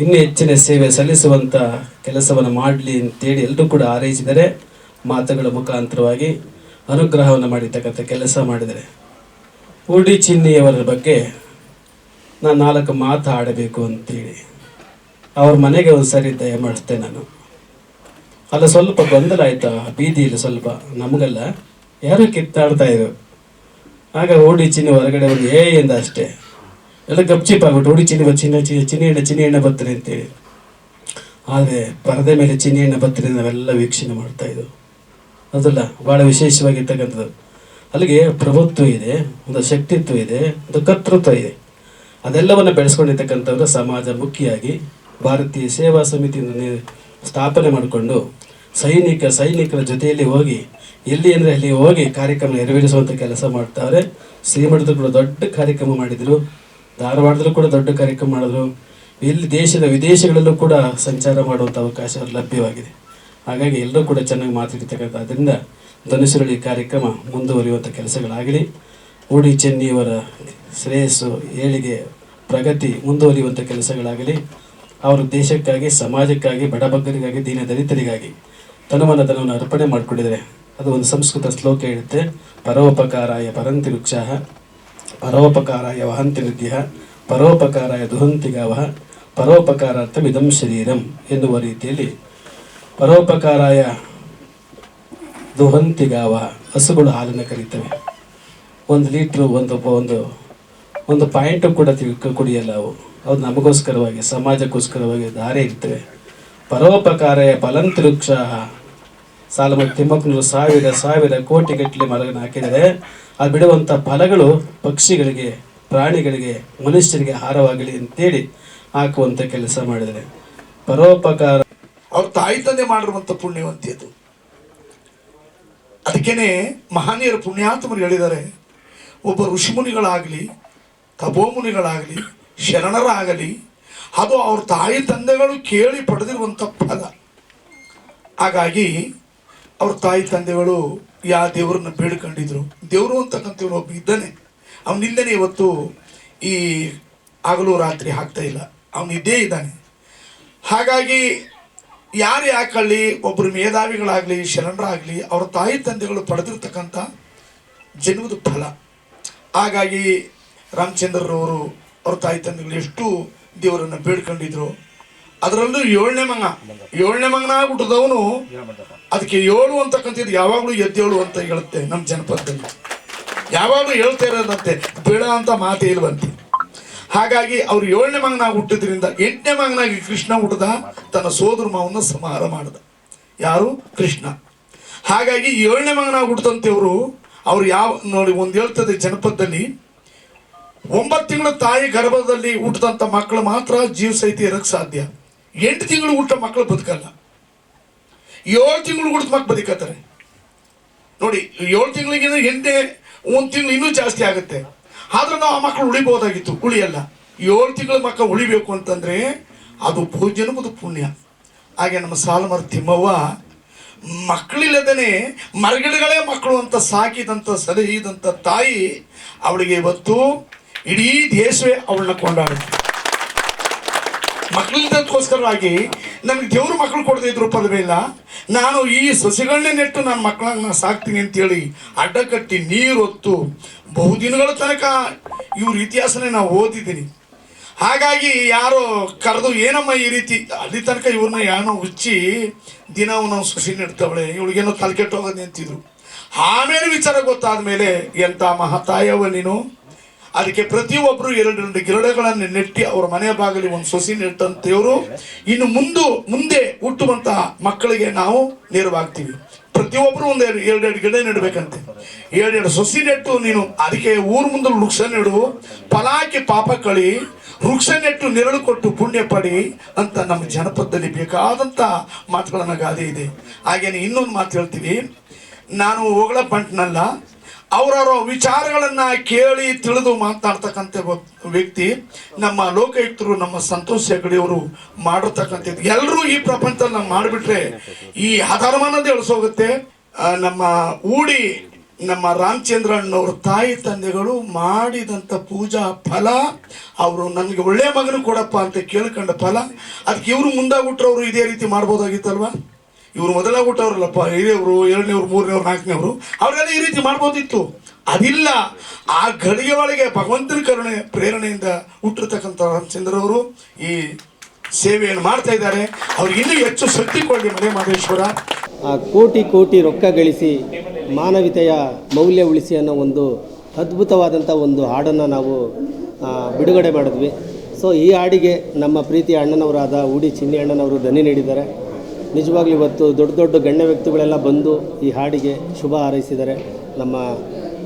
ಇನ್ನೂ ಹೆಚ್ಚಿನ ಸೇವೆ ಸಲ್ಲಿಸುವಂಥ ಕೆಲಸವನ್ನು ಮಾಡಲಿ ಅಂತೇಳಿ ಎಲ್ಲರೂ ಕೂಡ ಹಾರೈಸಿದರೆ, ಮಾತುಗಳ ಮುಖಾಂತರವಾಗಿ ಅನುಗ್ರಹವನ್ನು ಮಾಡಿರ್ತಕ್ಕಂಥ ಕೆಲಸ ಮಾಡಿದರೆ. ಉಡಿ ಚಿನ್ನಿಯವರ ಬಗ್ಗೆ ನಾನು ನಾಲ್ಕು ಮಾತು ಆಡಬೇಕು ಅಂತೇಳಿ. ಅವ್ರ ಮನೆಗೆ ಒಂದು ಸರಿ ದಯ ದಯಮಾಡಿಸ್ದೆ ನಾನು. ಅಲ್ಲ, ಸ್ವಲ್ಪ ಗೊಂದಲ ಆಯ್ತಾ? ಬೀದಿಯಲ್ಲಿ ಸ್ವಲ್ಪ ನಮಗೆಲ್ಲ. ಯಾರು ಕಿತ್ತಾಡ್ತಾ ಇದ್ರು? ಆಗ ಓಡಿ ಚಿನ್ನಿ ಹೊರಗಡೆ ಒಂದು ಏ, ಎಂದ ಅಷ್ಟೇ. ಎಲ್ಲ ಗಪ್ಚಿಪ್ ಆಗ್ಬಿಟ್ಟು, ಓಡಿ ಚಿನ್ನ ಚಿನ್ನ ಚಿನ್ನ, ಚಿನ್ನಿ ಎಣ್ಣೆ ಚಿನ್ನಿ ಎಣ್ಣೆ ಬರ್ತಾರೆ ಅಂತೇಳಿ. ಆದರೆ ಪರದೆ ಮೇಲೆ ಚಿನ್ನಿ ಎಣ್ಣೆ ಬರ್ತಾರೆ ನಾವೆಲ್ಲ ವೀಕ್ಷಣೆ ಮಾಡ್ತಾ ಇದ್ದವು ಅದಲ್ಲ ಭಾಳ ವಿಶೇಷವಾಗಿರ್ತಕ್ಕಂಥದ್ದು. ಅಲ್ಲಿಗೆ ಪ್ರಭುತ್ವ ಇದೆ, ಒಂದು ಶಕ್ತಿತ್ವ ಇದೆ, ಒಂದು ಕರ್ತೃತ್ವ ಇದೆ. ಅದೆಲ್ಲವನ್ನು ಬೆಳೆಸ್ಕೊಂಡಿರ್ತಕ್ಕಂಥವ್ರು ಸಮಾಜ ಮುಖಿಯಾಗಿ ಭಾರತೀಯ ಸೇವಾ ಸಮಿತಿಯನ್ನು ಸ್ಥಾಪನೆ ಮಾಡಿಕೊಂಡು ಸೈನಿಕ, ಸೈನಿಕರ ಜೊತೆಯಲ್ಲಿ ಹೋಗಿ ಎಲ್ಲಿ ಅಂದರೆ ಅಲ್ಲಿ ಹೋಗಿ ಕಾರ್ಯಕ್ರಮ ನೆರವೇರಿಸುವಂಥ ಕೆಲಸ ಮಾಡ್ತಾವ್ರೆ. ಶ್ರೀಮಠದಲ್ಲೂ ಕೂಡ ದೊಡ್ಡ ಕಾರ್ಯಕ್ರಮ ಮಾಡಿದರು. ಧಾರವಾಡದಲ್ಲೂ ಕೂಡ ದೊಡ್ಡ ಕಾರ್ಯಕ್ರಮ ಮಾಡಿದ್ರು. ಇಲ್ಲಿ ದೇಶದ ವಿದೇಶಗಳಲ್ಲೂ ಕೂಡ ಸಂಚಾರ ಮಾಡುವಂಥ ಅವಕಾಶ ಲಭ್ಯವಾಗಿದೆ. ಹಾಗಾಗಿ ಎಲ್ಲರೂ ಕೂಡ ಚೆನ್ನಾಗಿ ಮಾತಾಡಿರ್ತಕ್ಕಂಥ ಅದರಿಂದ ಧನುಸುರಳಿ ಕಾರ್ಯಕ್ರಮ ಮುಂದುವರಿಯುವಂಥ ಕೆಲಸಗಳಾಗಲಿ. ಉಡಿ ಚೆನ್ನಿಯವರ ಶ್ರೇಯಸ್ಸು, ಏಳಿಗೆ ಪ್ರಗತಿ ಮುಂದುವರಿಯುವಂಥ ಕೆಲಸಗಳಾಗಲಿ. ಅವರು ದೇಶಕ್ಕಾಗಿ, ಸಮಾಜಕ್ಕಾಗಿ ಬಡಬಗ್ಗರಿಗಾಗಿ ದೀನ ದಲಿತರಿಗಾಗಿ ತನುವನ್ನ ತನವನ್ನು ಅರ್ಪಣೆ ಮಾಡಿಕೊಂಡಿದ್ದಾರೆ. ಅದು ಒಂದು ಸಂಸ್ಕೃತ ಶ್ಲೋಕ ಹೇಳುತ್ತೆ. ಪರೋಪಕಾರಾಯ ಪರಂತಿ ವೃಕ್ಷಃ ಪರೋಪಕಾರಾಯ ವಹಂತಿ ನದ್ಯ ಪರೋಪಕಾರಾಯ ದುಹಂತಿ ಗಾವಃ ಪರೋಪಕಾರಾರ್ಥಂ ಇದಂ ಶರೀರಂ ಎನ್ನುವ ರೀತಿಯಲ್ಲಿ ಪರೋಪಕಾರಾಯ ದುಹಂತಿ ಗಾವ ಹಸುಗಳು ಹಾಲನ್ನು ಕರೀತವೆ. ಒಂದು ಲೀಟ್ರು ಒಂದು ಒಂದು ಒಂದು ಪಾಯಿಂಟು ಕೂಡ ಕುಡಿಯಲ್ಲ ಅವು. ಅವು ನಮಗೋಸ್ಕರವಾಗಿ, ಸಮಾಜಕ್ಕೋಸ್ಕರವಾಗಿ ದಾರಿ ಇರ್ತವೆ. ಪರೋಪಕಾರಯ ಫಲಂತಿರುಕ್ಷ ಸಾಲ ತಿಮ್ಮಕ್ಕನವರು ಸಾವಿರ ಸಾವಿರ ಕೋಟಿಗಟ್ಟಲೆ ಮರಗಳನ್ನು ಹಾಕಿದರೆ ಅದು ಬಿಡುವಂಥ ಫಲಗಳು ಪಕ್ಷಿಗಳಿಗೆ, ಪ್ರಾಣಿಗಳಿಗೆ, ಮನುಷ್ಯರಿಗೆ ಹಾರವಾಗಲಿ ಅಂತೇಳಿ ಹಾಕುವಂಥ ಕೆಲಸ ಮಾಡಿದರೆ. ಪರೋಪಕಾರ ಅವ್ರ ತಾಯಿ ತಂದೆ ಮಾಡಿರುವಂಥ ಪುಣ್ಯವಂತಿಯದು ಅದಕ್ಕೇನೆ ಮಹಾನೀಯರು ಪುಣ್ಯಾತ್ಮರು ಹೇಳಿದ್ದಾರೆ, ಒಬ್ಬ ಋಷಿಮುನಿಗಳಾಗಲಿ, ತಪೋಮುನಿಗಳಾಗಲಿ, ಶರಣರಾಗಲಿ, ಅದು ಅವ್ರ ತಾಯಿ ತಂದೆಗಳು ಕೇಳಿ ಪಡೆದಿರುವಂಥ ಫಲ. ಹಾಗಾಗಿ ಅವ್ರ ತಾಯಿ ತಂದೆಗಳು ಯಾ ದೇವರನ್ನ ಬೇಡ್ಕೊಂಡಿದ್ರು. ದೇವರು ಅಂತಕ್ಕಂಥವ್ರು ಒಬ್ಬ ಇದ್ದಾನೆ. ಅವನಿಂದನೇ ಇವತ್ತು ಈ ಹಗಲು ರಾತ್ರಿ ಆಗ್ತಾ ಇಲ್ಲ. ಅವನಿದ್ದೇ ಇದ್ದಾನೆ. ಹಾಗಾಗಿ ಯಾರು ಯಾಕಲ್ಲಿ ಒಬ್ಬರು ಮೇಧಾವಿಗಳಾಗಲಿ, ಶರಣರಾಗಲಿ, ಅವರ ತಾಯಿ ತಂದೆಗಳು ಪಡೆದಿರ್ತಕ್ಕಂಥ ಜನ್ಮದ ಫಲ. ಹಾಗಾಗಿ ರಾಮಚಂದ್ರರವರು ಅವ್ರ ತಾಯಿ ತಂದೆಗಳು ಎಷ್ಟು ದೇವರನ್ನು ಬೇಡ್ಕೊಂಡಿದ್ರು. ಅದರಲ್ಲೂ ಏಳನೇ ಮಂಗ. ಏಳನೇ ಮಂಗನ ಆಗ್ಬಿಟ್ಟದವನು ಅದಕ್ಕೆ ಏಳು ಅಂತಕ್ಕಂಥದ್ದು ಯಾವಾಗಲೂ ಎದ್ದೇಳು ಅಂತ ಹೇಳುತ್ತೆ ನಮ್ಮ ಜನಪದದಲ್ಲಿ. ಯಾವಾಗಲೂ ಹೇಳ್ತಾ ಇರೋದಂತೆ, ಬೇಡ ಅಂತ ಮಾತೇ ಇಲ್ವಂತೆ. ಹಾಗಾಗಿ ಅವ್ರು ಏಳನೇ ಮಂಗನ ಹುಟ್ಟಿದ್ರಿಂದ ಎಂಟನೇ ಮಂಗನಾಗಿ ಕೃಷ್ಣ ಹುಟ್ಟದ, ತನ್ನ ಸೋದರ ಮಾವನ್ನ ಸಂಹಾರ ಮಾಡ್ದ. ಯಾರು? ಕೃಷ್ಣ. ಹಾಗಾಗಿ ಏಳನೇ ಮಗನಾಗಿ ಹುಟ್ಟಿದಂತೆಯವರು ಅವ್ರು ಯಾವ, ನೋಡಿ ಒಂದು ಹೇಳ್ತದೆ ಜನಪದದಲ್ಲಿ, ಒಂಬತ್ತು ತಿಂಗಳ ತಾಯಿ ಗರ್ಭದಲ್ಲಿ ಹುಟ್ಟಿದಂಥ ಮಕ್ಕಳು ಮಾತ್ರ ಜೀವ ಸಹಿತ ಇರಕ್ಕೆ ಸಾಧ್ಯ. ಎಂಟು ತಿಂಗಳು ಊಟ ಮಕ್ಕಳು ಬದುಕಲ್ಲ. ಏಳು ತಿಂಗಳು ಊಟದ ಮಕ್ಕಳು ಬದುಕತ್ತಾರೆ. ನೋಡಿ, ಏಳು ತಿಂಗಳಿಗಿಂತ ಹಿಂದೆ ಒಂದು ತಿಂಗಳು ಇನ್ನೂ ಜಾಸ್ತಿ ಆಗುತ್ತೆ. ಆದ್ರೆ ನಾವು ಆ ಮಕ್ಕಳು ಉಳಿಬೋದಾಗಿತ್ತು, ಉಳಿಯಲ್ಲ. ಏಳು ತಿಂಗಳ ಮಕ್ಕಳು ಉಳಿಬೇಕು ಅಂತಂದ್ರೆ ಅದು ಬಹುಜನ್ಮದ ಪುಣ್ಯ. ಹಾಗೆ ನಮ್ಮ ಸಾಲುಮರ ತಿಮ್ಮವ್ವ ಮಕ್ಕಳಿಲ್ಲದೇ ಮರಗಿಡಗಳೇ ಮಕ್ಕಳು ಅಂತ ಸಾಕಿದಂಥ ಸಲಹಿದಂಥ ತಾಯಿ ಅವಳಿಗೆ ಇವತ್ತು ಇಡೀ ದೇಶವೇ ಅವಳನ್ನ ಕೊಂಡಾಡುತ್ತೆ. ಮಕ್ಕಳಿದ್ದಕ್ಕೋಸ್ಕರವಾಗಿ ನಮ್ಗೆ ದೇವ್ರ ಮಕ್ಕಳು ಕೊಡದೇ ಇದ್ರು ಪದವೇ ಇಲ್ಲ. ನಾನು ಈ ಸಸಿಗಳನ್ನೇ ನೆಟ್ಟು ನನ್ನ ಮಕ್ಕಳನ್ನ ನಾನು ಸಾಕ್ತೀನಿ ಅಂತೇಳಿ ಅಡ್ಡ ಕಟ್ಟಿ ನೀರು ಹೊತ್ತು ಬಹುದಿನಗಳ ತನಕ ಇವ್ರ ಇತಿಹಾಸನೇ ನಾವು ಓದಿದ್ದೀನಿ. ಹಾಗಾಗಿ ಯಾರೋ ಕರೆದು, ಏನಮ್ಮ ಈ ರೀತಿ? ಅಲ್ಲಿ ತನಕ ಇವ್ರನ್ನ ಯಾರೋ ಹುಚ್ಚಿ ದಿನ ನಾವು ಸಸಿ ನೆಡ್ತಾವಳೆ, ಇವಳಿಗೇನೋ ತಲೆ ಕೆಟ್ಟೋಗೋದು ಅಂತಿದ್ರು. ಆಮೇಲೆ ವಿಚಾರ ಗೊತ್ತಾದ ಮೇಲೆ ಎಂಥ ಮಹತಾಯವ ನೀನು? ಅದಕ್ಕೆ ಪ್ರತಿಯೊಬ್ಬರು ಎರಡೆರಡು ಗಿರಡಗಳನ್ನು ನೆಟ್ಟಿ ಅವರ ಮನೆಯ ಬಾಗಿಲಿ ಒಂದು ಸೊಸಿ ನೆಟ್ಟಂತೆಯವರು ಇನ್ನು ಮುಂದೆ ಮುಂದೆ ಹುಟ್ಟುವಂತಹ ಮಕ್ಕಳಿಗೆ ನಾವು ನೆರವಾಗ್ತೀವಿ. ಪ್ರತಿ ಪ್ರತಿಯೊಬ್ಬರು ಒಂದು ಎರಡು ಎರಡೆರಡು ಗಿಡ ನೆಡಬೇಕಂತೆ. ಎರಡೆರಡು ಸೊಸಿ ನೆಟ್ಟು ನೀನು ಅದಕ್ಕೆ ಊರ ಮುಂದೆ ವೃಕ್ಷ ನೆಡು, ಫಲಾಕಿ ಪಾಪ ಕಳಿ, ವೃಕ್ಷ ನೆಟ್ಟು ನೆರಳು ಕೊಟ್ಟು ಪುಣ್ಯ ಪಡಿ ಅಂತ ನಮ್ಮ ಜನಪದದಲ್ಲಿ ಬೇಕಾದಂತ ಮಾತುಗಳನ್ನು ಗಾದೆ ಇದೆ. ಹಾಗೇನೆ ಇನ್ನೊಂದು ಮಾತು ಹೇಳ್ತೀವಿ ನಾನು ಹೊಗಳ ಬಂಟ್ನಲ್ಲ ಅವರವರ ವಿಚಾರಗಳನ್ನ ಕೇಳಿ ತಿಳಿದು ಮಾತಾಡ್ತಕ್ಕಂಥ ವ್ಯಕ್ತಿ ನಮ್ಮ ಲೋಕಾಯುಕ್ತರು ನಮ್ಮ ಸಂತೋಷ್ ಹೆಗಡೆಯವರು ಮಾಡಿರ್ತಕ್ಕಂಥದ್ದು. ಎಲ್ಲರೂ ಈ ಪ್ರಪಂಚ ನಾವು ಮಾಡಿಬಿಟ್ರೆ ಈ ಅಧರ್ಮನದೇ ಎಳಿಸೋಗುತ್ತೆ ಆ, ನಮ್ಮ ಊಡಿ ನಮ್ಮ ರಾಮಚಂದ್ರಣ್ಣವ್ರ ತಾಯಿ ತಂದೆಗಳು ಮಾಡಿದಂಥ ಪೂಜಾ ಫಲ ಅವರು ನನಗೆ ಒಳ್ಳೆ ಮಗನು ಕೊಡಪ್ಪ ಅಂತ ಕೇಳ್ಕೊಂಡ ಫಲ ಅದಕ್ಕೆ ಇವರು ಮುಂದಾಗ್ಬಿಟ್ರವ್ರು ಇದೇ ರೀತಿ ಮಾಡ್ಬೋದಾಗಿತ್ತಲ್ವಾ? ಇವ್ರು ಮೊದಲ ಹುಟ್ಟವ್ರಲ್ಲಪ್ಪ ಹಿರಿಯವರು ಎರಡನೇವ್ರು ಮೂರನೇವ್ರು, ನಾಲ್ಕನೇವ್ರು, ಅವ್ರಿಗೆಲ್ಲ ಈ ರೀತಿ ಮಾಡ್ಬೋದಿತ್ತು. ಅದಿಲ್ಲ. ಆ ಘಳಿಗೆ ಒಳಗೆ ಭಗವಂತನ ಕರುಣೆ, ಪ್ರೇರಣೆಯಿಂದ ಹುಟ್ಟಿರ್ತಕ್ಕಂಥ ರಾಮಚಂದ್ರವರು ಈ ಸೇವೆಯನ್ನು ಮಾಡ್ತಾ ಇದ್ದಾರೆ. ಅವ್ರಿಗೆ ಇನ್ನೂ ಹೆಚ್ಚು ಶಕ್ತಿ ಕೊಡಿ ಮನೆ ಮಹದೇಶ್ವರ ಆ ಕೋಟಿ ಕೋಟಿ ರೊಕ್ಕ ಗಳಿಸಿ ಮಾನವೀಯತೆಯ ಮೌಲ್ಯ ಉಳಿಸಿ ಅನ್ನೋ ಒಂದು ಅದ್ಭುತವಾದಂಥ ಒಂದು ಹಾಡನ್ನು ನಾವು ಬಿಡುಗಡೆ ಮಾಡಿದ್ವಿ. ಸೊ ಈ ಹಾಡಿಗೆ ನಮ್ಮ ಪ್ರೀತಿ ಅಣ್ಣನವರಾದ ಉಡಿ ಚಿನ್ನಿ ಅಣ್ಣನವರು ದನಿ ನೀಡಿದ್ದಾರೆ. ನಿಜವಾಗ್ಲೂ ಇವತ್ತು ದೊಡ್ಡ ದೊಡ್ಡ ಗಣ್ಯ ವ್ಯಕ್ತಿಗಳೆಲ್ಲ ಬಂದು ಈ ಹಾಡಿಗೆ ಶುಭ ಹಾರೈಸಿದ್ದಾರೆ ನಮ್ಮ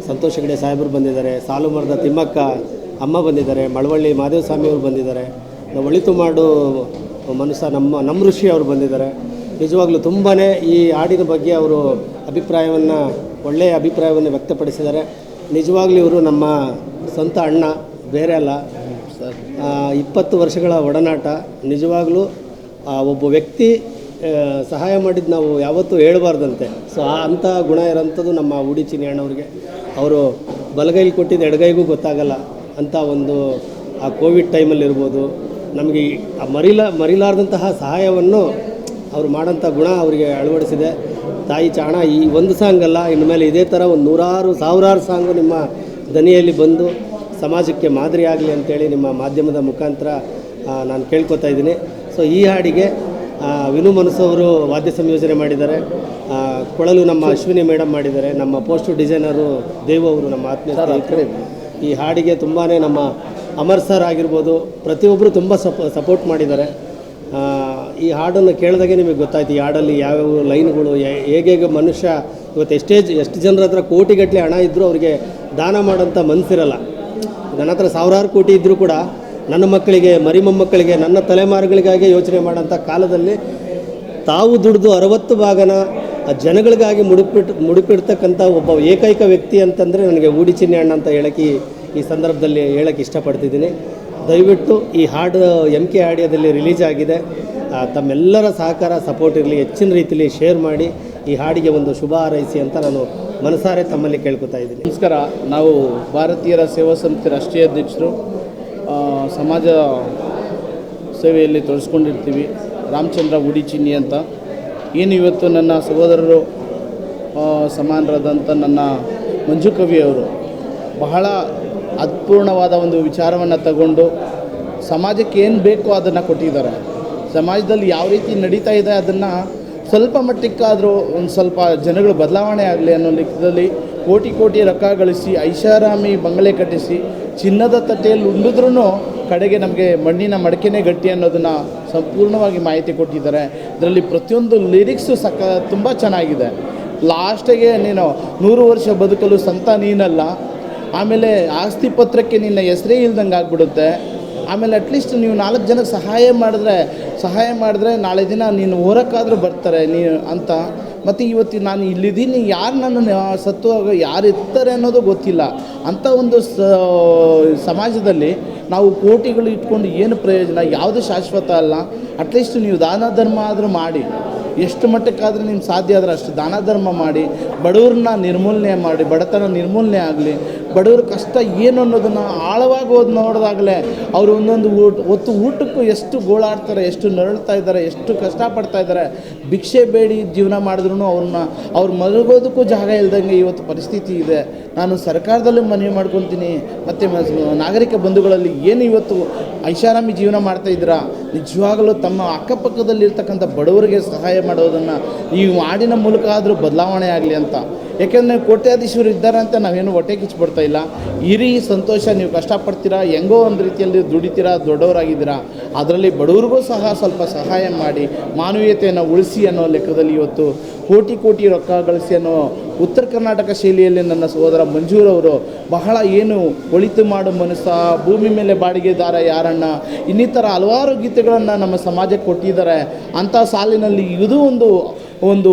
ಸಂತೋಷ ಗಡೆ ಸಾಹೇಬರು ಬಂದಿದ್ದಾರೆ ಸಾಲು ಮರದ ತಿಮ್ಮಕ್ಕ ಅಮ್ಮ ಬಂದಿದ್ದಾರೆ, ಮಳವಳ್ಳಿ ಮಾದೇವ ಸ್ವಾಮಿಯವರು ಬಂದಿದ್ದಾರೆ ಒಳಿತು ಮಾಡು ಮನುಷ್ಯ ನಮ್ಮ ನಮ್ಮ ಋಷಿ ಅವರು ಬಂದಿದ್ದಾರೆ. ನಿಜವಾಗ್ಲೂ ತುಂಬಾ ಈ ಹಾಡಿನ ಬಗ್ಗೆ ಅವರು ಅಭಿಪ್ರಾಯವನ್ನು, ಒಳ್ಳೆಯ ಅಭಿಪ್ರಾಯವನ್ನು ವ್ಯಕ್ತಪಡಿಸಿದ್ದಾರೆ. ನಿಜವಾಗ್ಲೂ ಇವರು ನಮ್ಮ ಸ್ವಂತ ಅಣ್ಣ, ಬೇರೆ ಅಲ್ಲ. ಇಪ್ಪತ್ತು ವರ್ಷಗಳ ಒಡನಾಟ. ನಿಜವಾಗ್ಲೂ ಒಬ್ಬ ವ್ಯಕ್ತಿ ಸಹಾಯ ಮಾಡಿದ್ದು ನಾವು ಯಾವತ್ತೂ ಹೇಳಬಾರ್ದಂತೆ. ಸೊ ಆ ಅಂಥ ಗುಣ ಇರೋಂಥದ್ದು ನಮ್ಮ ಉಡಿ ಚಿನ್ನಿ ಅಣ್ಣವ್ರಿಗೆ. ಅವರು ಬಲಗೈಲಿ ಕೊಟ್ಟಿದ್ದು ಎಡಗೈಗೂ ಗೊತ್ತಾಗಲ್ಲ. ಅಂಥ ಒಂದು, ಆ ಕೋವಿಡ್ ಟೈಮಲ್ಲಿ ಇರ್ಬೋದು. ನಮಗೆ ಆ ಮರಿಲ, ಮರಿಲಾರ್ದಂತಹ ಸಹಾಯವನ್ನು ಅವ್ರು ಮಾಡೋಂಥ ಗುಣ ಅವರಿಗೆ ಅಳವಡಿಸಿದೆ. ತಾಯಿ ಚಾಣ, ಈ ಒಂದು ಸಾಂಗ್ ಅಲ್ಲ, ಇನ್ನು ಮೇಲೆ ಇದೇ ಥರ ಒಂದು ನೂರಾರು, ಸಾವಿರಾರು ಸಾಂಗು ನಿಮ್ಮ ದನಿಯಲ್ಲಿ ಬಂದು ಸಮಾಜಕ್ಕೆ ಮಾದರಿ ಆಗಲಿ ಅಂತೇಳಿ ನಿಮ್ಮ ಮಾಧ್ಯಮದ ಮುಖಾಂತರ ನಾನು ಕೇಳ್ಕೊತಾ ಇದ್ದೀನಿ. ಸೊ ಈ ಹಾಡಿಗೆ ವಿನು ಮನಸ್ಸು ಅವರು ವಾದ್ಯ ಸಂಯೋಜನೆ ಮಾಡಿದ್ದಾರೆ. ಕೊಳಲು ನಮ್ಮ ಅಶ್ವಿನಿ ಮೇಡಮ್ ಮಾಡಿದ್ದಾರೆ. ನಮ್ಮ ಪೋಸ್ಟ್ ಡಿಸೈನರು ದೇವು ಅವರು ನಮ್ಮ ಆತ್ಮೀಯ ಈ ಹಾಡಿಗೆ ತುಂಬಾ ನಮ್ಮ ಅಮರ್ ಸರ್ ಆಗಿರ್ಬೋದು ಪ್ರತಿಯೊಬ್ಬರು ತುಂಬ ಸಪೋ ಸಪೋರ್ಟ್ ಮಾಡಿದ್ದಾರೆ. ಈ ಹಾಡನ್ನು ಕೇಳಿದಾಗೆ ನಿಮಗೆ ಗೊತ್ತಾಯ್ತು ಈ ಹಾಡಲ್ಲಿ ಯಾವ್ಯಾವ ಲೈನ್ಗಳು ಹೇಗೆ ಮನುಷ್ಯ ಇವತ್ತು ಎಷ್ಟೇ ಎಷ್ಟು ಜನರ ಹತ್ರ ಕೋಟಿಗಟ್ಟಲೆ ಹಣ ಇದ್ದರೂ ಅವರಿಗೆ ದಾನ ಮಾಡೋಂಥ ಮನಸ್ಸಿರಲ್ಲ ನನ್ನ ಹತ್ರ ಸಾವಿರಾರು ಕೋಟಿ ಇದ್ದರೂ ಕೂಡ ನನ್ನ ಮಕ್ಕಳಿಗೆ, ಮರಿ ಮೊಮ್ಮಕ್ಕಳಿಗೆ, ನನ್ನ ತಲೆಮಾರುಗಳಿಗಾಗಿ ಯೋಚನೆ ಮಾಡೋಂಥ ಕಾಲದಲ್ಲಿ ತಾವು ದುಡಿದು ಅರವತ್ತು ಭಾಗನ ಆ ಜನಗಳಿಗಾಗಿ ಮುಡುಪಿಟ್ಟು ಮುಡುಪಿಡ್ತಕ್ಕಂಥ ಒಬ್ಬ ಏಕೈಕ ವ್ಯಕ್ತಿ ಅಂತಂದರೆ ನನಗೆ ಊಡಿ ಚಿನ್ನೆ ಅಣ್ಣ ಅಂತ ಹೇಳಕ್ಕೆ ಈ- ಸಂದರ್ಭದಲ್ಲಿ ಹೇಳಕ್ಕೆ ಇಷ್ಟಪಡ್ತಿದ್ದೀನಿ. ದಯವಿಟ್ಟು ಈ ಹಾಡು ಎಂ ಕೆ ಆಡಿಯೋದಲ್ಲಿ ರಿಲೀಸ್ ಆಗಿದೆ. ತಮ್ಮೆಲ್ಲರ ಸಹಕಾರ, ಸಪೋರ್ಟ್ ಇರಲಿ, ಹೆಚ್ಚಿನ ರೀತಿಯಲ್ಲಿ ಶೇರ್ ಮಾಡಿ ಈ ಹಾಡಿಗೆ ಒಂದು ಶುಭ ಹಾರೈಸಿ ಅಂತ ನಾನು ಮನಸಾರೆ ತಮ್ಮಲ್ಲಿ ಕೇಳ್ಕೊತಾ ಇದ್ದೀನಿ. ನಮಸ್ಕಾರ. ನಾವು ಭಾರತೀಯರ ಸೇವಾ ಸಂಸ್ಥೆ ರಾಷ್ಟ್ರೀಯ ಅಧ್ಯಕ್ಷರು ಸಮಾಜ ಸೇವೆಯಲ್ಲಿ ತೊಡಸ್ಕೊಂಡಿರ್ತೀವಿ. ರಾಮಚಂದ್ರ ಉಡಿಚಿನ್ನಿ ಅಂತ. ಏನು ಇವತ್ತು ನನ್ನ ಸಹೋದರರು ಸಮಾನರಾದಂಥ ನನ್ನ ಮಂಜು ಕವಿಯವರು ಬಹಳ ಅತ್ಪೂರ್ಣವಾದ ಒಂದು ವಿಚಾರವನ್ನು ತಗೊಂಡು ಸಮಾಜಕ್ಕೆ ಏನು ಬೇಕೋ ಅದನ್ನು ಕೊಟ್ಟಿದ್ದಾರೆ. ಸಮಾಜದಲ್ಲಿ ಯಾವ ರೀತಿ ನಡೀತಾ ಇದೆ ಅದನ್ನು ಸ್ವಲ್ಪ ಮಟ್ಟಕ್ಕಾದರೂ ಒಂದು ಸ್ವಲ್ಪ ಜನಗಳು ಬದಲಾವಣೆ ಆಗಲಿ ಅನ್ನೋ ಲೆಕ್ಕದಲ್ಲಿ ಕೋಟಿ ಕೋಟಿ ರೊಕ್ಕ ಗಳಿಸಿ ಐಷಾರಾಮಿ ಬಂಗಲೆ ಕಟ್ಟಿಸಿ ಚಿನ್ನದ ತಟ್ಟೆಯಲ್ಲಿ ಉಂಡಿದ್ರೂ ಕಡೆಗೆ ನಮಗೆ ಮಣ್ಣಿನ ಮಡಕೆನೇ ಗಟ್ಟಿ ಅನ್ನೋದನ್ನು ಸಂಪೂರ್ಣವಾಗಿ ಮಾಹಿತಿ ಕೊಟ್ಟಿದ್ದಾರೆ. ಇದರಲ್ಲಿ ಪ್ರತಿಯೊಂದು ಲಿರಿಕ್ಸು ಸಕ ತುಂಬ ಚೆನ್ನಾಗಿದೆ. ಲಾಸ್ಟಿಗೆ ನೀನು ನೂರು ವರ್ಷ ಬದುಕಲು ಸಂತ ನೀನಲ್ಲ, ಆಮೇಲೆ ಆಸ್ತಿ ಪತ್ರಕ್ಕೆ ನಿನ್ನ ಹೆಸರೇ ಇಲ್ದಂಗೆ ಆಗ್ಬಿಡುತ್ತೆ. ಆಮೇಲೆ ಅಟ್ಲೀಸ್ಟ್ ನೀವು ನಾಲ್ಕು ಜನಕ್ಕೆ ಸಹಾಯ ಮಾಡಿದ್ರೆ ಸಹಾಯ ಮಾಡಿದ್ರೆ ನಾಳೆ ದಿನ ನೀನು ಹೊರಕ್ಕಾದರೂ ಬರ್ತಾರೆ ನೀ ಅಂತ. ಮತ್ತು ಇವತ್ತು ನಾನು ಇಲ್ಲಿದ್ದೀನಿ, ಯಾರು ನನ್ನನ್ನು ಸತ್ತುವಾಗ ಯಾರು ಇರ್ತಾರೆ ಅನ್ನೋದು ಗೊತ್ತಿಲ್ಲ. ಅಂಥ ಒಂದು ಸಮಾಜದಲ್ಲಿ ನಾವು ಕೋಟಿಗಳು ಇಟ್ಕೊಂಡು ಏನು ಪ್ರಯೋಜನ? ಯಾವುದು ಶಾಶ್ವತ ಅಲ್ಲ. ಅಟ್ಲೀಸ್ಟ್ ನೀವು ದಾನ ಧರ್ಮ ಆದರೂ ಮಾಡಿ. ಎಷ್ಟು ಮಟ್ಟಕ್ಕಾದರೂ ನಿಮ್ಗೆ ಸಾಧ್ಯ ಆದರೆ ಅಷ್ಟು ದಾನ ಧರ್ಮ ಮಾಡಿ. ಬಡವ್ರನ್ನ ನಿರ್ಮೂಲನೆ ಮಾಡಿ, ಬಡತನ ನಿರ್ಮೂಲನೆ ಆಗಲಿ. ಬಡವ್ರ ಕಷ್ಟ ಏನು ಅನ್ನೋದನ್ನು ಆಳವಾಗಿ ಹೋದ್ ನೋಡಿದಾಗಲೇ ಅವರು ಒಂದೊಂದು ಊಟ, ಒತ್ತು ಊಟಕ್ಕೂ ಎಷ್ಟು ಗೋಳಾಡ್ತಾರೆ, ಎಷ್ಟು ನರಳ್ತಾ ಇದ್ದಾರೆ, ಎಷ್ಟು ಕಷ್ಟಪಡ್ತಾ ಇದ್ದಾರೆ, ಭಿಕ್ಷೆ ಬೇಡಿ ಜೀವನ ಮಾಡಿದ್ರು ಅವ್ರನ್ನ, ಅವ್ರು ಮಲಗೋದಕ್ಕೂ ಜಾಗ ಇಲ್ದಂಗೆ ಇವತ್ತು ಪರಿಸ್ಥಿತಿ ಇದೆ. ನಾನು ಸರ್ಕಾರದಲ್ಲೂ ಮನವಿ ಮಾಡ್ಕೊತೀನಿ. ಮತ್ತು ನಾಗರಿಕ ಬಂಧುಗಳಲ್ಲಿ ಏನು ಇವತ್ತು ಐಷಾರಾಮಿ ಜೀವನ ಮಾಡ್ತಾ ಇದ್ದೀರಾ? ನಿಜವಾಗಲೂ ತಮ್ಮ ಅಕ್ಕಪಕ್ಕದಲ್ಲಿರ್ತಕ್ಕಂಥ ಬಡವರಿಗೆ ಸಹಾಯ ಮಾಡೋದನ್ನು ಈ ಹಾಡಿನ ಮೂಲಕ ಆದರೂ ಬದಲಾವಣೆ ಆಗಲಿ ಅಂತ. ಯಾಕೆಂದರೆ ಕೋಟ್ಯಾಧೀಶರು ಇದ್ದಾರೆ ಅಂತ ನಾವೇನು ಹೊಟ್ಟೆ ಕಿಚ್ಚಿಬಿಡ್ತಾ ಇಲ್ಲ. ಇರಿ, ಸಂತೋಷ, ನೀವು ಕಷ್ಟಪಡ್ತೀರಾ? ಹೆಂಗೋ ಒಂದು ರೀತಿಯಲ್ಲಿ ದುಡಿತೀರಾ? ದೊಡ್ಡವರಾಗಿದ್ದೀರಾ? ಅದರಲ್ಲಿ ಬಡವರಿಗೂ ಸಹ ಸ್ವಲ್ಪ ಸಹಾಯ ಮಾಡಿ, ಮಾನವೀಯತೆಯನ್ನು ಉಳಿಸಿ ಅನ್ನೋ ಲೆಕ್ಕದಲ್ಲಿ ಇವತ್ತು ಕೋಟಿ ಕೋಟಿ ರೊಕ್ಕ ಗಳಿಸಿ ಅನ್ನೋ ಉತ್ತರ ಕರ್ನಾಟಕ ಶೈಲಿಯಲ್ಲಿ ನನ್ನ ಸಹೋದರ ಮಂಜೂರವರು ಬಹಳ ಏನು ಒಳಿತು ಮಾಡು ಮನಸ್ಸ, ಭೂಮಿ ಮೇಲೆ ಬಾಡಿಗೆದಾರ ಯಾರಣ್ಣ, ಇನ್ನಿತರ ಹಲವಾರು ಗೀತೆಗಳನ್ನು ನಮ್ಮ ಸಮಾಜಕ್ಕೆ ಕೊಟ್ಟಿದ್ದಾರೆ. ಅಂಥ ಸಾಲಿನಲ್ಲಿ ಇದು ಒಂದು ಒಂದು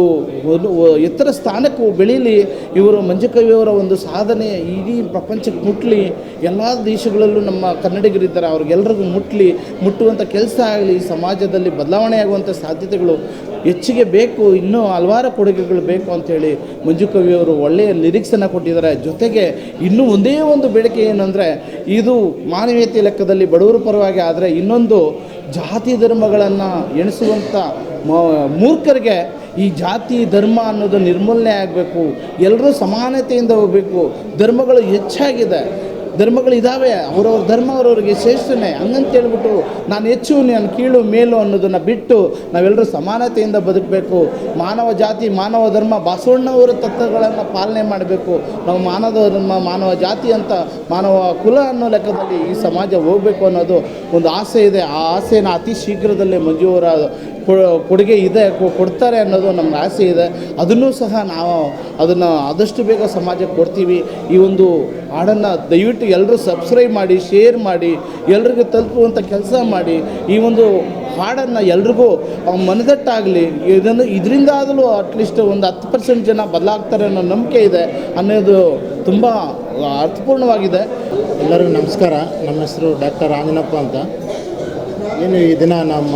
ಎತ್ತರ ಸ್ಥಾನಕ್ಕೆ ಬೆಳೀಲಿ ಇವರು ಮಂಜುಕವಿಯವರ ಒಂದು ಸಾಧನೆ ಇಡೀ ಪ್ರಪಂಚಕ್ಕೆ ಮುಟ್ಟಲಿ ಎಲ್ಲ ದೇಶಗಳಲ್ಲೂ ನಮ್ಮ ಕನ್ನಡಿಗರಿದ್ದಾರೆ ಅವ್ರಿಗೆಲ್ಲರಿಗೂ ಮುಟ್ಟಲಿ ಮುಟ್ಟುವಂಥ ಕೆಲಸ ಆಗಲಿ ಸಮಾಜದಲ್ಲಿ ಬದಲಾವಣೆ ಆಗುವಂಥ ಸಾಧ್ಯತೆಗಳು ಹೆಚ್ಚಿಗೆ ಬೇಕು, ಇನ್ನೂ ಹಲವಾರು ಕೊಡುಗೆಗಳು ಬೇಕು ಅಂಥೇಳಿ ಮಂಜು ಕವಿಯವರು ಒಳ್ಳೆಯ ಲಿರಿಕ್ಸನ್ನು ಕೊಟ್ಟಿದ್ದಾರೆ. ಜೊತೆಗೆ ಇನ್ನೂ ಒಂದೇ ಒಂದು ಬೇಡಿಕೆ ಏನಂದರೆ, ಇದು ಮಾನವೀಯತೆ ಲೆಕ್ಕದಲ್ಲಿ ಬಡವರ ಪರವಾಗಿ ಆದರೆ ಇನ್ನೊಂದು ಜಾತಿ ಧರ್ಮಗಳನ್ನು ಎಣಿಸುವಂಥ ಮೂರ್ಖರಿಗೆ ಈ ಜಾತಿ ಧರ್ಮ ಅನ್ನೋದು ನಿರ್ಮೂಲನೆ ಆಗಬೇಕು. ಎಲ್ಲರೂ ಸಮಾನತೆಯಿಂದ ಹೋಗಬೇಕು. ಧರ್ಮಗಳು ಹೆಚ್ಚಾಗಿದೆ. ಧರ್ಮಗಳು ಇದ್ದಾವೆ ಅವರವ್ರ ಧರ್ಮ ಅವರವ್ರಿಗೆ ಶ್ರೇಷ್ಠನೇ. ಹಂಗಂತ ಹೇಳ್ಬಿಟ್ಟು ನಾನು ಹೆಚ್ಚು, ನಾನು ಕೀಳು, ಮೇಲು ಅನ್ನೋದನ್ನು ಬಿಟ್ಟು ನಾವೆಲ್ಲರೂ ಸಮಾನತೆಯಿಂದ ಬದುಕಬೇಕು. ಮಾನವ ಜಾತಿ, ಮಾನವ ಧರ್ಮ ಬಸವಣ್ಣವರ ತತ್ವಗಳನ್ನು ಪಾಲನೆ ಮಾಡಬೇಕು. ನಾವು ಮಾನವ ಧರ್ಮ, ಮಾನವ ಜಾತಿ ಅಂತ ಮಾನವ ಕುಲ ಅನ್ನೋ ಲೆಕ್ಕದಲ್ಲಿ ಈ ಸಮಾಜ ಹೋಗಬೇಕು ಅನ್ನೋದು ಒಂದು ಆಸೆ ಇದೆ. ಆ ಆಸೆನ ಅತಿ ಶೀಘ್ರದಲ್ಲೇ ಮಂಜುವರ ಕೊ- ಕೊಡುಗೆ ಇದೆ ಕೊಡ್ತಾರೆ ಅನ್ನೋದು ನಮ್ಗೆ ಆಸೆ ಇದೆ. ಅದನ್ನು ಸಹ ನಾವು ಅದನ್ನು ಆದಷ್ಟು ಬೇಗ ಸಮಾಜಕ್ಕೆ ಕೊಡ್ತೀವಿ. ಈ ಒಂದು ಹಾಡನ್ನು ದಯವಿಟ್ಟು ಎಲ್ಲರೂ ಸಬ್ಸ್ಕ್ರೈಬ್ ಮಾಡಿ ಶೇರ್ ಮಾಡಿ, ಎಲ್ರಿಗೂ ತಲುಪುವಂಥ ಕೆಲಸ ಮಾಡಿ, ಈ ಒಂದು ಹಾಡನ್ನು ಎಲ್ರಿಗೂ ಮನದಟ್ಟಾಗಲಿ, ಇದನ್ನು ಇದರಿಂದಾದಲೂ ಅಟ್ಲೀಸ್ಟ್ ಒಂದು ಹತ್ತು ಪರ್ಸೆಂಟ್ ಜನ ಬದಲಾಗ್ತಾರೆ ಅನ್ನೋ ನಂಬಿಕೆ ಇದೆ ಅನ್ನೋದು ತುಂಬ ಅರ್ಥಪೂರ್ಣವಾಗಿದೆ. ಎಲ್ಲರಿಗೂ ನಮಸ್ಕಾರ. ನಮ್ಮ ಹೆಸರು ಡಾಕ್ಟರ್ ಆಂಜನಪ್ಪ ಅಂತ. ಏನು ಈ ದಿನ ನಮ್ಮ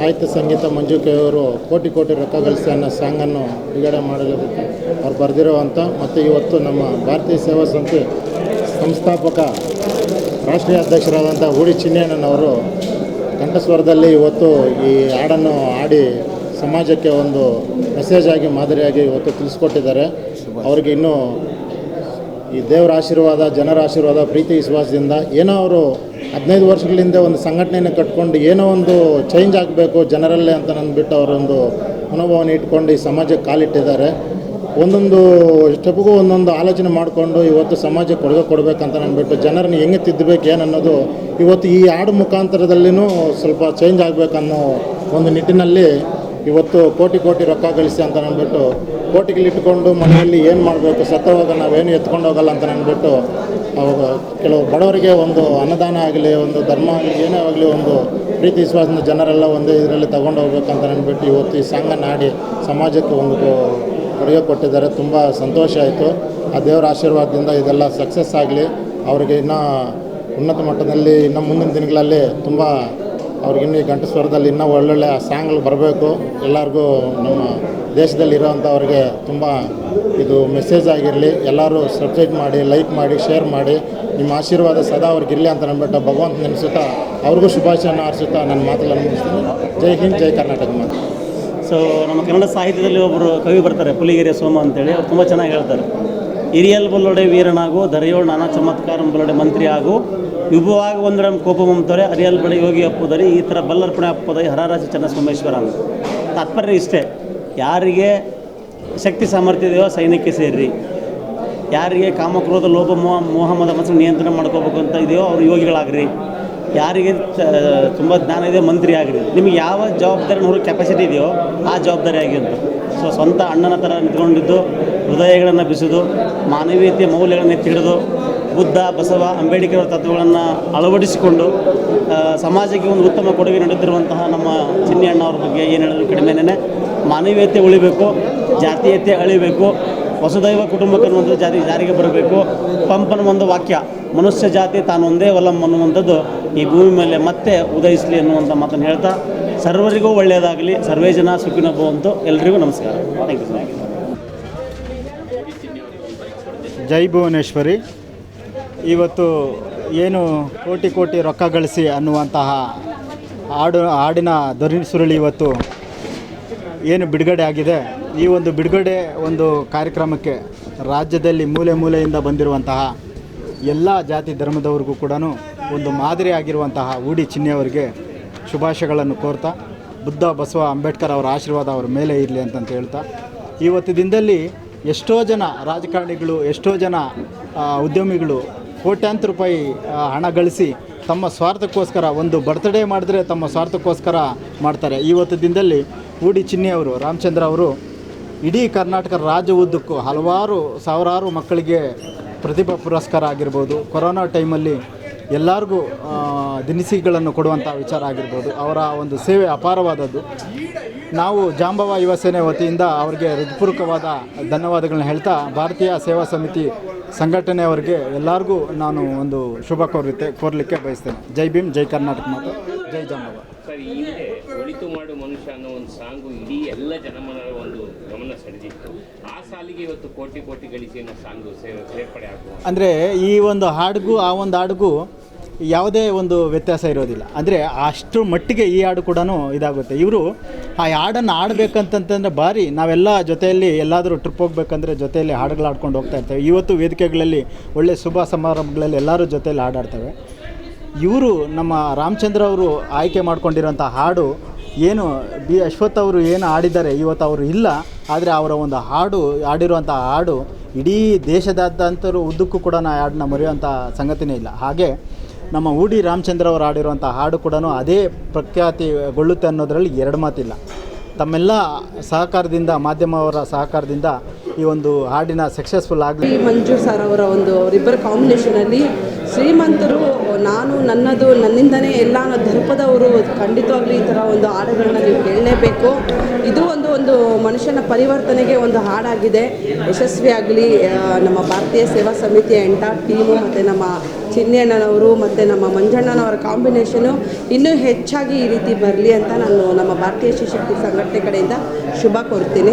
ಸಾಹಿತ್ಯ ಸಂಗೀತ ಮಂಜು ಅವರು ಕೋಟಿ ಕೋಟಿ ರೊಕ್ಕ ಗಳಿಸಿ ಅನ್ನೋ ಸಾಂಗನ್ನು ಬಿಡುಗಡೆ ಮಾಡಲಿಕ್ಕೆ ಅವ್ರು ಬರೆದಿರುವಂಥ ಮತ್ತು ಇವತ್ತು ನಮ್ಮ ಭಾರತೀಯ ಸೇವಾ ಸಂಸ್ಥೆ ಸಂಸ್ಥಾಪಕ ರಾಷ್ಟ್ರೀಯ ಅಧ್ಯಕ್ಷರಾದಂಥ ಹೂಡಿ ಚಿನ್ನೇಣ್ಣನವರು ಕಂಠಸ್ವರದಲ್ಲಿ ಇವತ್ತು ಈ ಹಾಡನ್ನು ಹಾಡಿ ಸಮಾಜಕ್ಕೆ ಒಂದು ಮೆಸೇಜ್ ಆಗಿ, ಮಾದರಿಯಾಗಿ ಇವತ್ತು ತಿಳಿಸ್ಕೊಟ್ಟಿದ್ದಾರೆ. ಅವ್ರಿಗೆ ಇನ್ನೂ ಈ ದೇವರ ಆಶೀರ್ವಾದ, ಜನರ ಆಶೀರ್ವಾದ, ಪ್ರೀತಿ, ವಿಶ್ವಾಸದಿಂದ ಏನೋ ಅವರು ಹದಿನೈದು ವರ್ಷಗಳಿಂದ ಒಂದು ಸಂಘಟನೆಯನ್ನು ಕಟ್ಕೊಂಡು ಏನೋ ಒಂದು ಚೇಂಜ್ ಆಗಬೇಕು, ಜನರಲ್ಲೇ ಅಂತ ಅಂದ್ಬಿಟ್ಟು ಅವರೊಂದು ಮನೋಭಾವನೆ ಇಟ್ಕೊಂಡು ಈ ಸಮಾಜಕ್ಕೆ ಕಾಲಿಟ್ಟಿದ್ದಾರೆ. ಒಂದೊಂದು ಸ್ಟೆಪ್ಗೂ ಒಂದೊಂದು ಆಲೋಚನೆ ಮಾಡಿಕೊಂಡು ಇವತ್ತು ಸಮಾಜಕ್ಕೆ ಕೊಡುಗೆ ಕೊಡಬೇಕಂತ ಅಂದ್ಬಿಟ್ಟು ಜನರನ್ನ ಹೆಂಗೆ ತಿದ್ದಬೇಕು ಏನನ್ನೋದು ಇವತ್ತು ಈ ಹಾಡು ಮುಖಾಂತರದಲ್ಲಿನೂ ಸ್ವಲ್ಪ ಚೇಂಜ್ ಆಗಬೇಕನ್ನೋ ಒಂದು ನಿಟ್ಟಿನಲ್ಲಿ ಇವತ್ತು ಕೋಟಿ ಕೋಟಿ ರೊಕ್ಕ ಗಳಿಸಿ ಅಂತ ಅಂದ್ಬಿಟ್ಟು ಕೋಟಿಗಳಿಟ್ಕೊಂಡು ಮನೆಯಲ್ಲಿ ಏನು ಮಾಡಬೇಕು, ಸತ್ತವಾಗ ನಾವೇನು ಎತ್ಕೊಂಡು ಹೋಗಲ್ಲ ಅಂತ ಅಂದ್ಬಿಟ್ಟು ಅವಾಗ ಕೆಲವು ಬಡವರಿಗೆ ಒಂದು ಅನ್ನದಾನ ಆಗಲಿ, ಒಂದು ಧರ್ಮ ಆಗಲಿ, ಏನೇ ಆಗಲಿ ಒಂದು ಪ್ರೀತಿ ವಿಶ್ವಾಸದ ಜನರೆಲ್ಲ ಒಂದೇ ಇದರಲ್ಲಿ ತಗೊಂಡು ಹೋಗ್ಬೇಕಂತ ಅಂದ್ಬಿಟ್ಟು ಇವತ್ತು ಈ ಸಂಘ ನಾಡಿ ಸಮಾಜಕ್ಕೆ ಒಂದು ಕೊಡುಗೆ ಕೊಟ್ಟಿದ್ದಾರೆ. ತುಂಬ ಸಂತೋಷ ಆಯಿತು. ಆ ದೇವರ ಆಶೀರ್ವಾದದಿಂದ ಇದೆಲ್ಲ ಸಕ್ಸಸ್ ಆಗಲಿ. ಅವರಿಗೆ ಇನ್ನೂ ಉನ್ನತ ಮಟ್ಟದಲ್ಲಿ ಇನ್ನು ಮುಂದಿನ ದಿನಗಳಲ್ಲಿ ತುಂಬ ಅವ್ರಿಗೆ ಇನ್ನೂ ಈ ಗಂಟು ಸ್ವರದಲ್ಲಿ ಇನ್ನೂ ಒಳ್ಳೊಳ್ಳೆ ಸಾಂಗ್ಗಳು ಬರಬೇಕು. ಎಲ್ಲರಿಗೂ ನಮ್ಮ ದೇಶದಲ್ಲಿ ಇರೋವಂಥವ್ರಿಗೆ ತುಂಬ ಇದು ಮೆಸೇಜ್ ಆಗಿರಲಿ. ಎಲ್ಲರೂ ಸಬ್ಸ್ಕ್ರೈಬ್ ಮಾಡಿ ಲೈಕ್ ಮಾಡಿ ಶೇರ್ ಮಾಡಿ. ನಿಮ್ಮ ಆಶೀರ್ವಾದ ಸದಾ ಅವ್ರಿಗಿರಲಿ ಅಂತ ಅಂದ್ಬಿಟ್ಟು ಭಗವಂತ ನೆನೆಸುತ್ತಾ ಅವ್ರಿಗೂ ಶುಭಾಶಯನ ಆರಿಸುತ್ತಾ ನನ್ನ ಮಾತುಗಳನ್ನು ಮುಗಿಸ್ತೀನಿ. ಜೈ ಹಿಂದ್, ಜೈ ಕರ್ನಾಟಕ ಮಾತು. ಸೊ ನಮ್ಮ ಕನ್ನಡ ಸಾಹಿತ್ಯದಲ್ಲಿ ಒಬ್ಬರು ಕವಿ ಬರ್ತಾರೆ, ಪುಲಿಗೆರೆ ಸೋಮ ಅಂತೇಳಿ. ಅವ್ರು ತುಂಬ ಚೆನ್ನಾಗಿ ಹೇಳ್ತಾರೆ. ಹಿರಿಯಲ್ ಬಲ್ಲೊಡೆ ವೀರನಾಗು ದರೆಯೋಳ್ ನಾನಾ ಚಮತ್ಕಾರ ಬಲ್ಲೊಡೆ ಮಂತ್ರಿ ಆಗು ವಿಭುವಾಗ ಒಂದರಂ ಕೋಪಮಂತೊರೆ ಅರಿಯಲ್ ಬಳಿ ಯೋಗಿ ಅಪ್ಪುದರಿ, ಈ ಥರ ಬಲ್ಲರ್ಪಣೆ ಅಪ್ಪದರಿ, ಹರರಾಜ ಚನ್ನಸೋಮೇಶ್ವರ ಅಂತ ತಾತ್ಪರ್ಯ ಇಷ್ಟೇ. ಯಾರಿಗೆ ಶಕ್ತಿ ಸಾಮರ್ಥ್ಯ ಇದೆಯೋ ಸೈನ್ಯಕ್ಕೆ ಸೇರಿ ಯಾರಿಗೆ ಕಾಮಕ್ರೋಧ ಲೋಭ ಮೋಹ ಮೋಹಮದ ಮನಸ್ಸು ನಿಯಂತ್ರಣ ಮಾಡ್ಕೋಬೇಕು ಅಂತ ಇದೆಯೋ ಅವರು ಯೋಗಿಗಳಾಗ್ರಿ. ಯಾರಿಗೆ ತುಂಬ ಜ್ಞಾನ ಇದೆ, ಮಂತ್ರಿ ಆಗಿರಿ. ನಿಮಗೆ ಯಾವ ಜವಾಬ್ದಾರಿ ನೋಡೋ ಕೆಪಾಸಿಟಿ ಇದೆಯೋ ಆ ಜವಾಬ್ದಾರಿ ಆಗಿ ಅಂತ. ಸೊ ಸ್ವಂತ ಅಣ್ಣನ ಥರ ನಿಂತ್ಕೊಂಡಿದ್ದು, ಹೃದಯಗಳನ್ನು ಬಿಸಿದು ಮಾನವೀಯತೆಯ ಮೌಲ್ಯಗಳನ್ನು ತಿಳಿದು, ಬುದ್ಧ, ಬಸವ, ಅಂಬೇಡ್ಕರ್ ತತ್ವಗಳನ್ನು ಅಳವಡಿಸಿಕೊಂಡು ಸಮಾಜಕ್ಕೆ ಒಂದು ಉತ್ತಮ ಕೊಡುಗೆ ನೀಡುತ್ತಿರುವಂತಹ ನಮ್ಮ ಚಿನ್ನಿ ಅಣ್ಣ ಅವ್ರ ಬಗ್ಗೆ ಏನು ಹೇಳಿದ್ರು ಕಡಿಮೆನೇ ಮಾನವೀಯತೆ ಉಳಿಬೇಕು, ಜಾತೀಯತೆ ಅಳಿಬೇಕು ವಸುದೈವ ಕುಟುಂಬಕ್ಕೆ ಅನ್ನುವಂಥದ್ದು ಜಾತಿ ಜಾರಿಗೆ ಬರಬೇಕು. ಪಂಪನ ಒಂದು ವಾಕ್ಯ, ಮನುಷ್ಯ ಜಾತಿ ತಾನೊಂದೇ ಒಂದೇ ವಲಂ ಅನ್ನುವಂಥದ್ದು ಈ ಭೂಮಿ ಮೇಲೆ ಮತ್ತೆ ಉದಯಿಸಲಿ ಅನ್ನುವಂಥ ಮಾತನ್ನು ಹೇಳ್ತಾ, ಸರ್ವರಿಗೂ ಒಳ್ಳೆಯದಾಗಲಿ, ಸರ್ವೇ ಜನ ಸುಖಿನ ಭವಂತು, ಎಲ್ರಿಗೂ ನಮಸ್ಕಾರ. Thank you Jai Bhuvaneshwari. ಇವತ್ತು ಏನು ಕೋಟಿ ಕೋಟಿ ರೊಕ್ಕ ಗಳಿಸಿ ಅನ್ನುವಂತಹ ಹಾಡು ಹಾಡಿನ ಧ್ವನಿ ಸುರುಳಿ ಇವತ್ತು ಏನು ಬಿಡುಗಡೆ ಆಗಿದೆ? ಈ ಒಂದು ಬಿಡುಗಡೆ ಒಂದು ಕಾರ್ಯಕ್ರಮಕ್ಕೆ ರಾಜ್ಯದಲ್ಲಿ ಮೂಲೆ ಮೂಲೆಯಿಂದ ಬಂದಿರುವಂತಹ ಎಲ್ಲ ಜಾತಿ ಧರ್ಮದವ್ರಿಗೂ ಕೂಡ ಒಂದು ಮಾದರಿಯಾಗಿರುವಂತಹ ಊಡಿ ಚಿಹ್ನೆಯವರಿಗೆ ಶುಭಾಶಯಗಳನ್ನು ಕೋರ್ತಾ, ಬುದ್ಧ ಬಸವ ಅಂಬೇಡ್ಕರ್ ಅವರ ಆಶೀರ್ವಾದ ಅವರ ಮೇಲೆ ಇರಲಿ ಅಂತಂತ ಹೇಳ್ತಾ, ಇವತ್ತು ದಿನದಲ್ಲಿ ಎಷ್ಟೋ ಜನ ರಾಜಕಾರಣಿಗಳು, ಎಷ್ಟೋ ಜನ ಉದ್ಯಮಿಗಳು ಕೋಟ್ಯಾಂತರ ರೂಪಾಯಿ ಹಣ ಗಳಿಸಿ ತಮ್ಮ ಸ್ವಾರ್ಥಕ್ಕೋಸ್ಕರ ಒಂದು ಬರ್ತ್ಡೇ ಮಾಡಿದ್ರೆ ತಮ್ಮ ಸ್ವಾರ್ಥಕ್ಕೋಸ್ಕರ ಮಾಡ್ತಾರೆ. ಇವತ್ತು ದಿನದಲ್ಲಿ ಊಡಿ ಚಿನ್ನಿಯವರು, ರಾಮಚಂದ್ರ ಅವರು ಇಡೀ ಕರ್ನಾಟಕ ರಾಜ್ಯ ಉದ್ದಕ್ಕೂ ಹಲವಾರು ಸಾವಿರಾರು ಮಕ್ಕಳಿಗೆ ಪ್ರತಿಭಾ ಪುರಸ್ಕಾರ ಆಗಿರ್ಬೋದು. ಕೊರೋನಾ ಟೈಮಲ್ಲಿ ಎಲ್ಲರಿಗೂ ದಿನಸಿಗಳನ್ನು ಕೊಡುವಂಥ ವಿಚಾರ ಆಗಿರ್ಬೋದು. ಅವರ ಒಂದು ಸೇವೆ ಅಪಾರವಾದದ್ದು. ನಾವು ಜಾಂಬವ ಯುವ ಸೇನೆ ವತಿಯಿಂದ ಅವರಿಗೆ ಹೃತ್ಪೂರ್ವಕವಾದ ಧನ್ಯವಾದಗಳನ್ನ ಹೇಳ್ತಾ, ಭಾರತೀಯ ಸೇವಾ ಸಮಿತಿ ಸಂಘಟನೆಯವರಿಗೆ ಎಲ್ಲರಿಗೂ ನಾನು ಒಂದು ಶುಭ ಕೋರುತ್ತೆ ಕೋರಲಿಕ್ಕೆ ಬಯಸ್ತೇನೆ. ಜೈ ಭೀಮ್, ಜೈ ಕರ್ನಾಟಕ ಮಾತು, ಜೈ ಜಾಂಬವ. ಸರ್ ಈ ಒಳಿತು ಮಾಡು ಮನುಷ್ಯ ಅನ್ನೋ ಒಂದು ಸಾಂಗು ಇಡೀ ಎಲ್ಲ ಸೆಳೆದಿತ್ತು ಆಗುವ ಅಂದರೆ ಈ ಒಂದು ಹಾಡಿಗೂ, ಆ ಒಂದು ಹಾಡಿಗೂ ಯಾವುದೇ ಒಂದು ವ್ಯತ್ಯಾಸ ಇರೋದಿಲ್ಲ. ಅಂದರೆ ಅಷ್ಟು ಮಟ್ಟಿಗೆ ಈ ಹಾಡು ಕೂಡ ಇದಾಗುತ್ತೆ. ಇವರು ಆ ಹಾಡನ್ನು ಆಡಬೇಕಂತಂತಂದರೆ ಭಾರಿ, ನಾವೆಲ್ಲ ಜೊತೆಯಲ್ಲಿ ಎಲ್ಲಾದರೂ ಟ್ರಿಪ್ ಹೋಗ್ಬೇಕಂದ್ರೆ ಜೊತೆಯಲ್ಲಿ ಹಾಡುಗಳು ಆಡ್ಕೊಂಡು ಹೋಗ್ತಾ ಇರ್ತೇವೆ. ಇವತ್ತು ವೇದಿಕೆಗಳಲ್ಲಿ ಒಳ್ಳೆ ಶುಭ ಸಮಾರಂಭಗಳಲ್ಲಿ ಎಲ್ಲರೂ ಜೊತೆಯಲ್ಲಿ ಹಾಡಾಡ್ತೇವೆ. ಇವರು ನಮ್ಮ ರಾಮಚಂದ್ರ ಅವರು ಆಯ್ಕೆ ಮಾಡ್ಕೊಂಡಿರೋಂಥ ಹಾಡು ಏನು ಬಿ ಅಶ್ವಥ್ ಅವರು ಏನು ಆಡಿದ್ದಾರೆ ಇವತ್ತು ಅವರು ಇಲ್ಲ. ಆದರೆ ಅವರ ಒಂದು ಹಾಡು ಹಾಡಿರುವಂಥ ಹಾಡು ಇಡೀ ದೇಶದಾದ್ಯಂತರೂ ಉದ್ದಕ್ಕೂ ಕೂಡ ನಾ ಹಾಡನ್ನ ಮರೆಯುವಂಥ ಸಂಗತಿನೇ ಇಲ್ಲ. ಹಾಗೆ ನಮ್ಮ ಊಡಿ ರಾಮಚಂದ್ರ ಅವರು ಹಾಡಿರುವಂಥ ಹಾಡು ಕೂಡ ಅದೇ ಪ್ರಖ್ಯಾತಿಗೊಳ್ಳುತ್ತೆ ಅನ್ನೋದರಲ್ಲಿ ಎರಡು ಮಾತಿಲ್ಲ. ತಮ್ಮೆಲ್ಲ ಸಹಕಾರದಿಂದ ಮಾಧ್ಯಮವರ ಸಹಕಾರದಿಂದ ಈ ಒಂದು ಹಾಡಿನ ಸಕ್ಸಸ್ಫುಲ್ ಆಗಲಿ. ಮಂಜು ಸರ್ ಅವರ ಒಂದು ಅವರಿಬ್ಬರ ಕಾಂಬಿನೇಷನಲ್ಲಿ ಶ್ರೀಮಂತರು, ನಾನು ನನ್ನದು, ನನ್ನಿಂದನೇ ಎಲ್ಲ ಅನ್ನೋ ದರ್ಪದವರು ಖಂಡಿತವಾಗ್ಲೂ ಈ ಥರ ಒಂದು ಹಾಡುಗಳನ್ನ ನೀವು ಕೇಳಲೇಬೇಕು. ಇದು ಒಂದು ಒಂದು ಮನುಷ್ಯನ ಪರಿವರ್ತನೆಗೆ ಒಂದು ಹಾಡಾಗಿದೆ. ಯಶಸ್ವಿಯಾಗಲಿ ನಮ್ಮ ಭಾರತೀಯ ಸೇವಾ ಸಮಿತಿಯ ಎಂಟಾ ಟೀಮು ಮತ್ತು ನಮ್ಮ ಚಿನ್ನಣ್ಣನವರು ಮತ್ತು ನಮ್ಮ ಮಂಜಣ್ಣನವರ ಕಾಂಬಿನೇಷನು ಇನ್ನೂ ಹೆಚ್ಚಾಗಿ ಈ ರೀತಿ ಬರಲಿ ಅಂತ ನಾನು ನಮ್ಮ ಭಾರತೀಯ ಶಿಶಕ್ತಿ ಸಂಘಟನೆ ಕಡೆಯಿಂದ ಶುಭ ಕೋರ್ತೀನಿ.